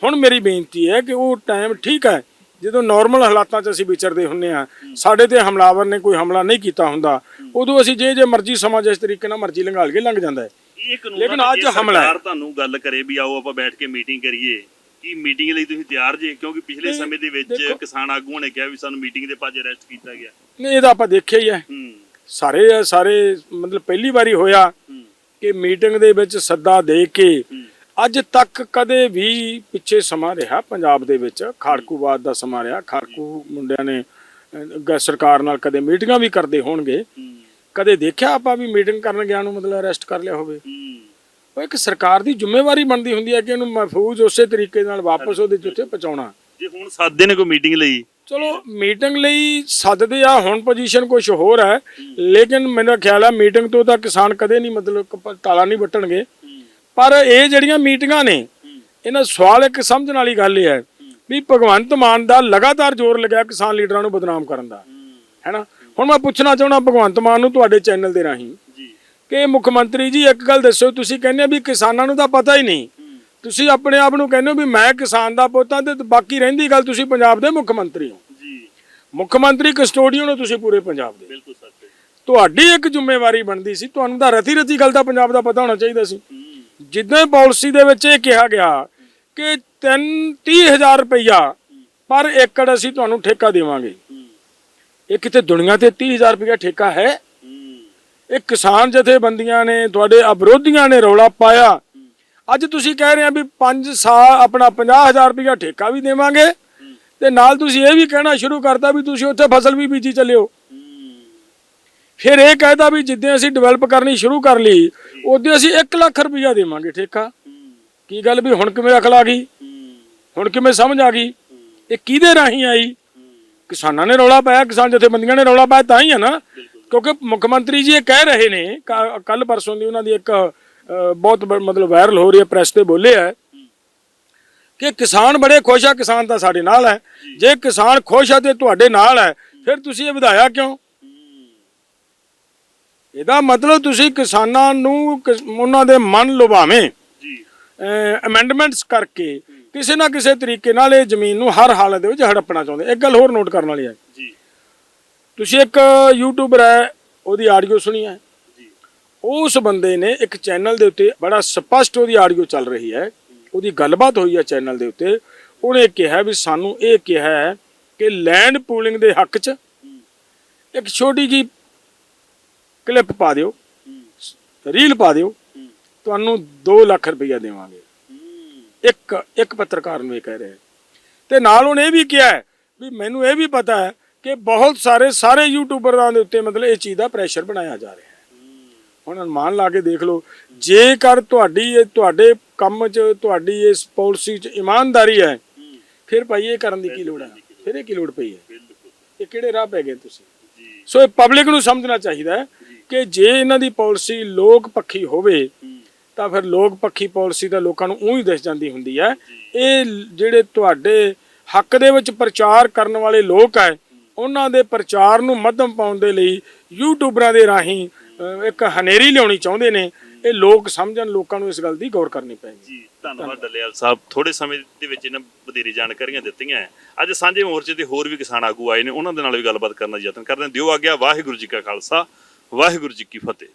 ਹੁਣ ਮੇਰੀ ਬੇਨਤੀ ਹੈ ਕਿ ਉਹ ਟਾਈਮ ਠੀਕ ਹੈ ਜਦੋਂ ਨਾਰਮਲ ਹਾਲਾਤਾਂ 'ਚ ਅਸੀਂ ਵਿਚਰਦੇ ਹੁੰਨੇ ਆ ਸਾਡੇ ਤੇ ਹਮਲਾਵਰ ਨੇ ਕੋਈ ਹਮਲਾ ਨਹੀਂ ਕੀਤਾ ਹੁੰਦਾ ਉਦੋਂ ਅਸੀਂ ਜੇ ਜੇ ਮਰਜ਼ੀ ਸਮਾਂ ਜਿਸ ਤਰੀਕੇ ਨਾਲ ਮਰਜ਼ੀ ਲੰਘਾਲ ਕੇ ਲੰਘ ਜਾਂਦਾ ਹੈ। ਲੇਕਿਨ ਅੱਜ ਹਮਲਾ ਹੈ। ਸਰਕਾਰ ਤੁਹਾਨੂੰ ਗੱਲ ਕਰੇ ਵੀ ਆਓ ਆਪਾਂ ਬੈਠ ਕੇ ਮੀਟਿੰਗ ਕਰੀਏ ਕੀ ਮੀਟਿੰਗ ਲਈ ਤੁਸੀਂ ਤਿਆਰ ਜੇ? ਕਿਉਂਕਿ ਪਿਛਲੇ ਸਮੇਂ ਦੇ ਵਿੱਚ ਕਿਸਾਨ ਆਗੂਆਂ ਨੇ ਕਿਹਾ ਵੀ ਸਾਨੂੰ ਮੀਟਿੰਗ ਦੇ ਭੱਜ ਅਰੈਸਟ ਕੀਤਾ ਗਿਆ। ਨਹੀਂ ਇਹ ਤਾਂ ਆਪਾਂ ਦੇਖਿਆ ਹੀ ਹੈ। ਸਾਰੇ ਸਾਰੇ ਮਤਲਬ ਪਹਿਲੀ ਵਾਰੀ ਹੋਇਆ ਕਿ ਮੀਟਿੰਗ ਦੇ ਵਿੱਚ ਸੱਦਾ ਦੇ ਕੇ ਅੱਜ ਤੱਕ ਕਦੇ ਵੀ ਪਿੱਛੇ ਸਮਾਂ ਰਿਹਾ ਪੰਜਾਬ ਦੇ ਵਿੱਚ? ਖਾੜਕੂਵਾਦ ਦਾ ਸਮਾਂ ਰਿਹਾ। ਖਾੜਕੂ ਮੁੰਡਿਆਂ ਨੇ ਗ- ਸਰਕਾਰ ਨਾਲ ਕਦੇ ਮੀਟਿੰਗਾਂ ਵੀ ਕਰਦੇ ਹੋਣਗੇ। ਕਦੇ ਦੇਖਿਆ ਆਪਾਂ ਵੀ ਮੀਟਿੰਗ ਕਰਨ ਗਿਆ ਨੂੰ ਮਤਲਬ ਅਰੈਸਟ ਕਰ ਲਿਆ ਹੋਵੇ? ਉਹ ਇੱਕ ਸਰਕਾਰ ਦੀ ਜ਼ਿੰਮੇਵਾਰੀ ਬਣਦੀ ਹੁੰਦੀ ਹੈ ਕਿ ਇਹਨੂੰ ਮਹਿਫੂਜ਼ ਉਸੇ ਤਰੀਕੇ ਨਾਲ ਵਾਪਸ ਉਹਦੇ ਜਿੱਥੇ ਪਹੁੰਚਾਉਣਾ। ਜੇ ਹੁਣ ਸਾਦੇ ਨੇ ਕੋਈ ਮੀਟਿੰਗ ਲਈ? ਚਲੋ ਮੀਟਿੰਗ ਲਈ ਸੱਦਦੇ ਆ ਹੁਣ ਪੋਜੀਸ਼ਨ ਕੁਝ ਹੋਰ ਹੈ। ਲੇਕਿਨ ਮੇਰਾ ਖਿਆਲ ਹੈ ਮੀਟਿੰਗ ਤੋਂ ਤਾਂ ਕਿਸਾਨ ਕਦੇ ਨਹੀਂ ਮਤਲਬ ਤਾਲਾ ਨਹੀਂ ਵੱਟਣਗੇ। ਪਰ ਇਹ ਜਿਹੜੀਆਂ ਮੀਟਿੰਗਾਂ ਨੇ ਇਹਨਾਂ ਸਵਾਲ ਇੱਕ ਸਮਝਣ ਵਾਲੀ ਗੱਲ ਇਹ ਹੈ ਵੀ ਭਗਵੰਤ ਮਾਨ ਦਾ ਲਗਾਤਾਰ ਜ਼ੋਰ ਲੱਗਿਆ ਕਿਸਾਨ ਲੀਡਰਾਂ ਨੂੰ ਬਦਨਾਮ ਕਰਨ ਦਾ। ਹੈਨਾ? ਹੁਣ ਮੈਂ ਪੁੱਛਣਾ ਚਾਹੁੰਦਾ ਭਗਵੰਤ ਮਾਨ ਨੂੰ ਤੁਹਾਡੇ ਚੈਨਲ ਦੇ ਰਾਹੀਂ ਕਿ ਮੁੱਖ ਮੰਤਰੀ ਜੀ ਇੱਕ ਗੱਲ ਦੱਸੋ ਤੁਸੀਂ ਕਹਿੰਦੇ ਵੀ ਕਿਸਾਨਾਂ ਨੂੰ ਤਾਂ ਪਤਾ ਹੀ ਨਹੀਂ। ਤੁਸੀਂ ਆਪਣੇ ਆਪ ਨੂੰ ਕਹਿੰਦੇ ਹੋ ਵੀ ਮੈਂ ਕਿਸਾਨ ਦਾ ਪੁੱਤ ਹਾਂ ਤੇ ਬਾਕੀ ਰਹਿੰਦੀ ਗੱਲ ਤੁਸੀਂ ਪੰਜਾਬ ਦੇ ਮੁੱਖ ਮੰਤਰੀ ਹੋ। ਜੀ। ਮੁੱਖ ਮੰਤਰੀ ਕਸਟੋਡੀਅਨ ਹੋ ਤੁਸੀਂ ਪੂਰੇ ਪੰਜਾਬ ਦੇ। ਬਿਲਕੁਲ ਸੱਚ ਤੁਹਾਡੀ ਇੱਕ ਜ਼ਿੰਮੇਵਾਰੀ ਬਣਦੀ ਸੀ ਤੁਹਾਨੂੰ ਤਾਂ ਰਤੀ ਰਤੀ ਗੱਲ ਦਾ ਪੰਜਾਬ ਦਾ ਪਤਾ ਹੋਣਾ ਚਾਹੀਦਾ ਸੀ। ਜਿੱਦਾਂ ਪਾਲਿਸੀ ਦੇ ਵਿੱਚ ਇਹ ਕਿਹਾ ਗਿਆ ਕਿ 3 30000 ਰੁਪਈਆ ਪਰ ਏਕੜ ਅਸੀਂ ਤੁਹਾਨੂੰ ਠੇਕਾ ਦੇਵਾਂਗੇ। ਹੂੰ ਇਹ ਕਿਤੇ ਦੁਨੀਆ ਤੇ 30000 ਰੁਪਈਆ ਠੇਕਾ ਹੈ? ਇਹ ਕਿਸਾਨ ਜਥੇਬੰਦੀਆਂ ਨੇ, ਤੁਹਾਡੇ ਅਬਰੋਧੀਆਂ ਨੇ ਰੌਲਾ ਪਾਇਆ। ਅੱਜ ਤੁਸੀਂ ਕਹਿ ਰਹੇ ਆ ਵੀ 5 ਸਾਲ ਆਪਣਾ 50000 ਰੁਪਈਆ ਠੇਕਾ ਵੀ ਦੇਵਾਂਗੇ ਤੇ ਨਾਲ ਤੁਸੀਂ ਇਹ ਵੀ ਕਹਿਣਾ ਸ਼ੁਰੂ ਕਰਤਾ ਵੀ ਤੁਸੀਂ ਉੱਥੇ ਫਸਲ ਵੀ ਬੀਜੀ ਚੱਲਿਓ। ਫਿਰ ਇਹ ਕਹਿਦਾ ਵੀ ਜਿੱਦਾਂ ਅਸੀਂ ਡਿਵੈਲਪ ਕਰਨੀ ਸ਼ੁਰੂ ਕਰ ਲਈ ਉਦੋਂ ਅਸੀਂ 1 ਲੱਖ ਰੁਪਈਆ ਦੇਵਾਂਗੇ ਠੇਕਾ। ਕੀ ਗੱਲ ਵੀ ਹੁਣ ਕਿਵੇਂ ਅਕਲ ਆ ਗਈ? ਹੁਣ ਕਿਵੇਂ ਸਮਝ ਆ ਗਈ? ਇਹ ਕਿਹਦੇ ਰਾਹੀਂ ਆਈ? ਕਿਸਾਨਾਂ ਨੇ ਰੌਲਾ ਪਾਇਆ, ਕਿਸਾਨ ਜਥੇਬੰਦੀਆਂ ਨੇ ਰੌਲਾ ਪਾਇਆ, ਤਾਂ ਹੀ ਹੈ ਨਾ। ਕਿਉਂਕਿ ਮੁੱਖ ਮੰਤਰੀ ਜੀ ਇਹ ਕਹਿ ਰਹੇ ਨੇ ਕੱਲ ਪਰਸੋਂ ਦੀ ਉਹਨਾਂ ਦੀ ਇੱਕ ਬਹੁਤ ਮਤਲਬ ਵਾਇਰਲ ਹੋ ਰਹੀ ਹੈ ਪ੍ਰੈਸ ਤੇ ਬੋਲੇ ਹੈ ਕਿ ਕਿਸਾਨ ਬੜੇ ਖੁਸ਼ ਆ, ਕਿਸਾਨ ਤਾਂ ਸਾਡੇ ਨਾਲ ਹੈ। ਜੇ ਕਿਸਾਨ ਖੁਸ਼ ਆ ਤੇ ਤੁਹਾਡੇ ਨਾਲ ਹੈ, ਫਿਰ ਤੁਸੀਂ ਇਹ ਵਧਾਇਆ ਕਿਉਂ? ਇਹਦਾ ਮਤਲਬ ਤੁਸੀਂ ਕਿਸਾਨਾਂ ਨੂੰ ਕਿਸ- ਉਹਨਾਂ ਦੇ ਮਨ ਲੁਭਾਵੇਂ। ਜੀ। ਅਮੈਂਡਮੈਂਟਸ ਕਰਕੇ ਕਿਸੇ ਨਾ ਕਿਸੇ ਤਰੀਕੇ ਨਾਲ ਇਹ ਜ਼ਮੀਨ ਨੂੰ ਹਰ ਹਾਲਤ ਦੇ ਵਿੱਚ ਹੜੱਪਣਾ ਚਾਹੁੰਦੇ। ਇੱਕ ਗੱਲ ਹੋਰ ਨੋਟ ਕਰਨ ਵਾਲੀ ਹੈ। ਜੀ। ਤੁਸੀਂ ਇੱਕ ਯੂਟਿਊਬਰ ਹੈ ਉਹਦੀ ਆਡੀਓ ਸੁਣੀ ਹੈ। ਜੀ। ਉਸ ਬੰਦੇ ਨੇ ਇੱਕ ਚੈਨਲ ਦੇ ਉੱਤੇ ਬੜਾ ਸਪਸ਼ਟ ਉਹਦੀ ਆਡੀਓ ਚੱਲ ਰਹੀ ਹੈ। ਉਹਦੀ ਗੱਲਬਾਤ ਹੋਈ ਹੈ ਚੈਨਲ ਦੇ ਉੱਤੇ। ਉਹਨੇ ਕਿਹਾ ਵੀ ਸਾਨੂੰ ਇਹ ਕਿਹਾ ਹੈ ਕਿ ਲੈਂਡ ਪੂਲਿੰਗ ਦੇ ਹੱਕ 'ਚ ਇੱਕ ਛੋਟੀ ਜੀ ਕਲਿੱਪ ਪਾ ਦਿਓ ਰੀਲ ਪਾ ਦਿਓ ਤੁਹਾਨੂੰ 2 ਲੱਖ ਰੁਪਈਆ ਦੇਵਾਂਗੇ। ਇੱਕ ਇੱਕ ਪੱਤਰਕਾਰ ਨੂੰ ਇਹ ਕਹਿ ਰਿਹਾ। ਤੇ ਨਾਲ ਉਹਨੇ ਇਹ ਵੀ ਕਿਹਾ ਵੀ ਮੈਨੂੰ ਇਹ ਵੀ ਪਤਾ ਹੈ ਕਿ ਬਹੁਤ ਸਾਰੇ ਸਾਰੇ ਯੂਟਿਊਬਰਾਂ ਦੇ ਉੱਤੇ ਮਤਲਬ ਇਹ ਚੀਜ਼ ਦਾ ਪ੍ਰੈਸ਼ਰ ਬਣਾਇਆ ਜਾ ਰਿਹਾ ਹੈ। ਹੁਣ ਅਨੁਮਾਨ ਲਾ ਕੇ ਦੇਖ ਲਓ ਜੇਕਰ ਤੁਹਾਡੀ ਇਹ ਤੁਹਾਡੇ ਕੰਮ 'ਚ ਤੁਹਾਡੀ ਇਸ ਪਾਲਿਸੀ 'ਚ ਇਮਾਨਦਾਰੀ ਹੈ ਫਿਰ ਭਾਈ ਇਹ ਕਰਨ ਦੀ ਕੀ ਲੋੜ ਹੈ? ਫਿਰ ਇਹ ਕੀ ਲੋੜ ਪਈ ਹੈ? ਬਿਲਕੁਲ। ਇਹ ਕਿਹੜੇ ਰਾਹ ਪੈ ਗਏ ਤੁਸੀਂ? ਸੋ ਇਹ ਪਬਲਿਕ ਨੂੰ ਸਮਝਣਾ ਚਾਹੀਦਾ ਹੈ ਕਿ ਜੇ ਇਹਨਾਂ ਦੀ ਪਾਲਿਸੀ ਲੋਕ ਪੱਖੀ ਹੋਵੇ ਤਾਂ ਫਿਰ ਲੋਕ ਪੱਖੀ ਪਾਲਿਸੀ ਤਾਂ ਲੋਕਾਂ ਨੂੰ ਉਹੀ ਦਿਸ ਜਾਂਦੀ ਹੁੰਦੀ ਹੈ। ਇਹ ਜਿਹੜੇ ਤੁਹਾਡੇ ਹੱਕ ਦੇ ਵਿੱਚ ਪ੍ਰਚਾਰ ਕਰਨ ਵਾਲੇ ਲੋਕ ਹੈ ਉਹਨਾਂ ਦੇ ਪ੍ਰਚਾਰ ਨੂੰ ਮੱਧਮ ਪਾਉਣ ਦੇ ਲਈ ਯੂਟਿਊਬਰਾਂ ਦੇ ਰਾਹੀਂ ਇੱਕ ਹਨੇਰੀ ਲਿਆਉਣੀ ਚਾਹੁੰਦੇ ਨੇ। ਇਹ ਲੋਕ ਸਮਝਣ ਲੋਕਾਂ ਨੂੰ ਇਸ ਗੱਲ ਦੀ ਗੌਰ ਕਰਨੀ ਪੈਗੀ ਜੀ ਧੰਨਵਾਦ ਡੱਲੇਵਾਲ ਸਾਹਿਬ। ਥੋੜੇ ਸਮੇਂ ਦੇ ਵਿੱਚ ਇਹਨਾਂ ਵਧੇਰੀ ਜਾਣਕਾਰੀਆਂ ਦਿੱਤੀਆਂ। ਅੱਜ ਸਾਂਝੇ ਮੋਰਚੇ ਦੇ ਹੋਰ ਵੀ ਕਿਸਾਨ ਆਗੂ ਆਏ ਨੇ ਉਹਨਾਂ ਦੇ ਨਾਲ ਵੀ ਗੱਲਬਾਤ ਕਰਨ ਦਾ ਯਤਨ ਕਰਦੇ ਹਾਂ ਦਿਓ ਆਗਿਆ ਵਾਹਿਗੁਰੂ ਜੀ ਕਾ ਖਾਲਸਾ। ਵਾਹਿਗੁਰੂ ਜੀ ਕੀ ਫਤਿਹ।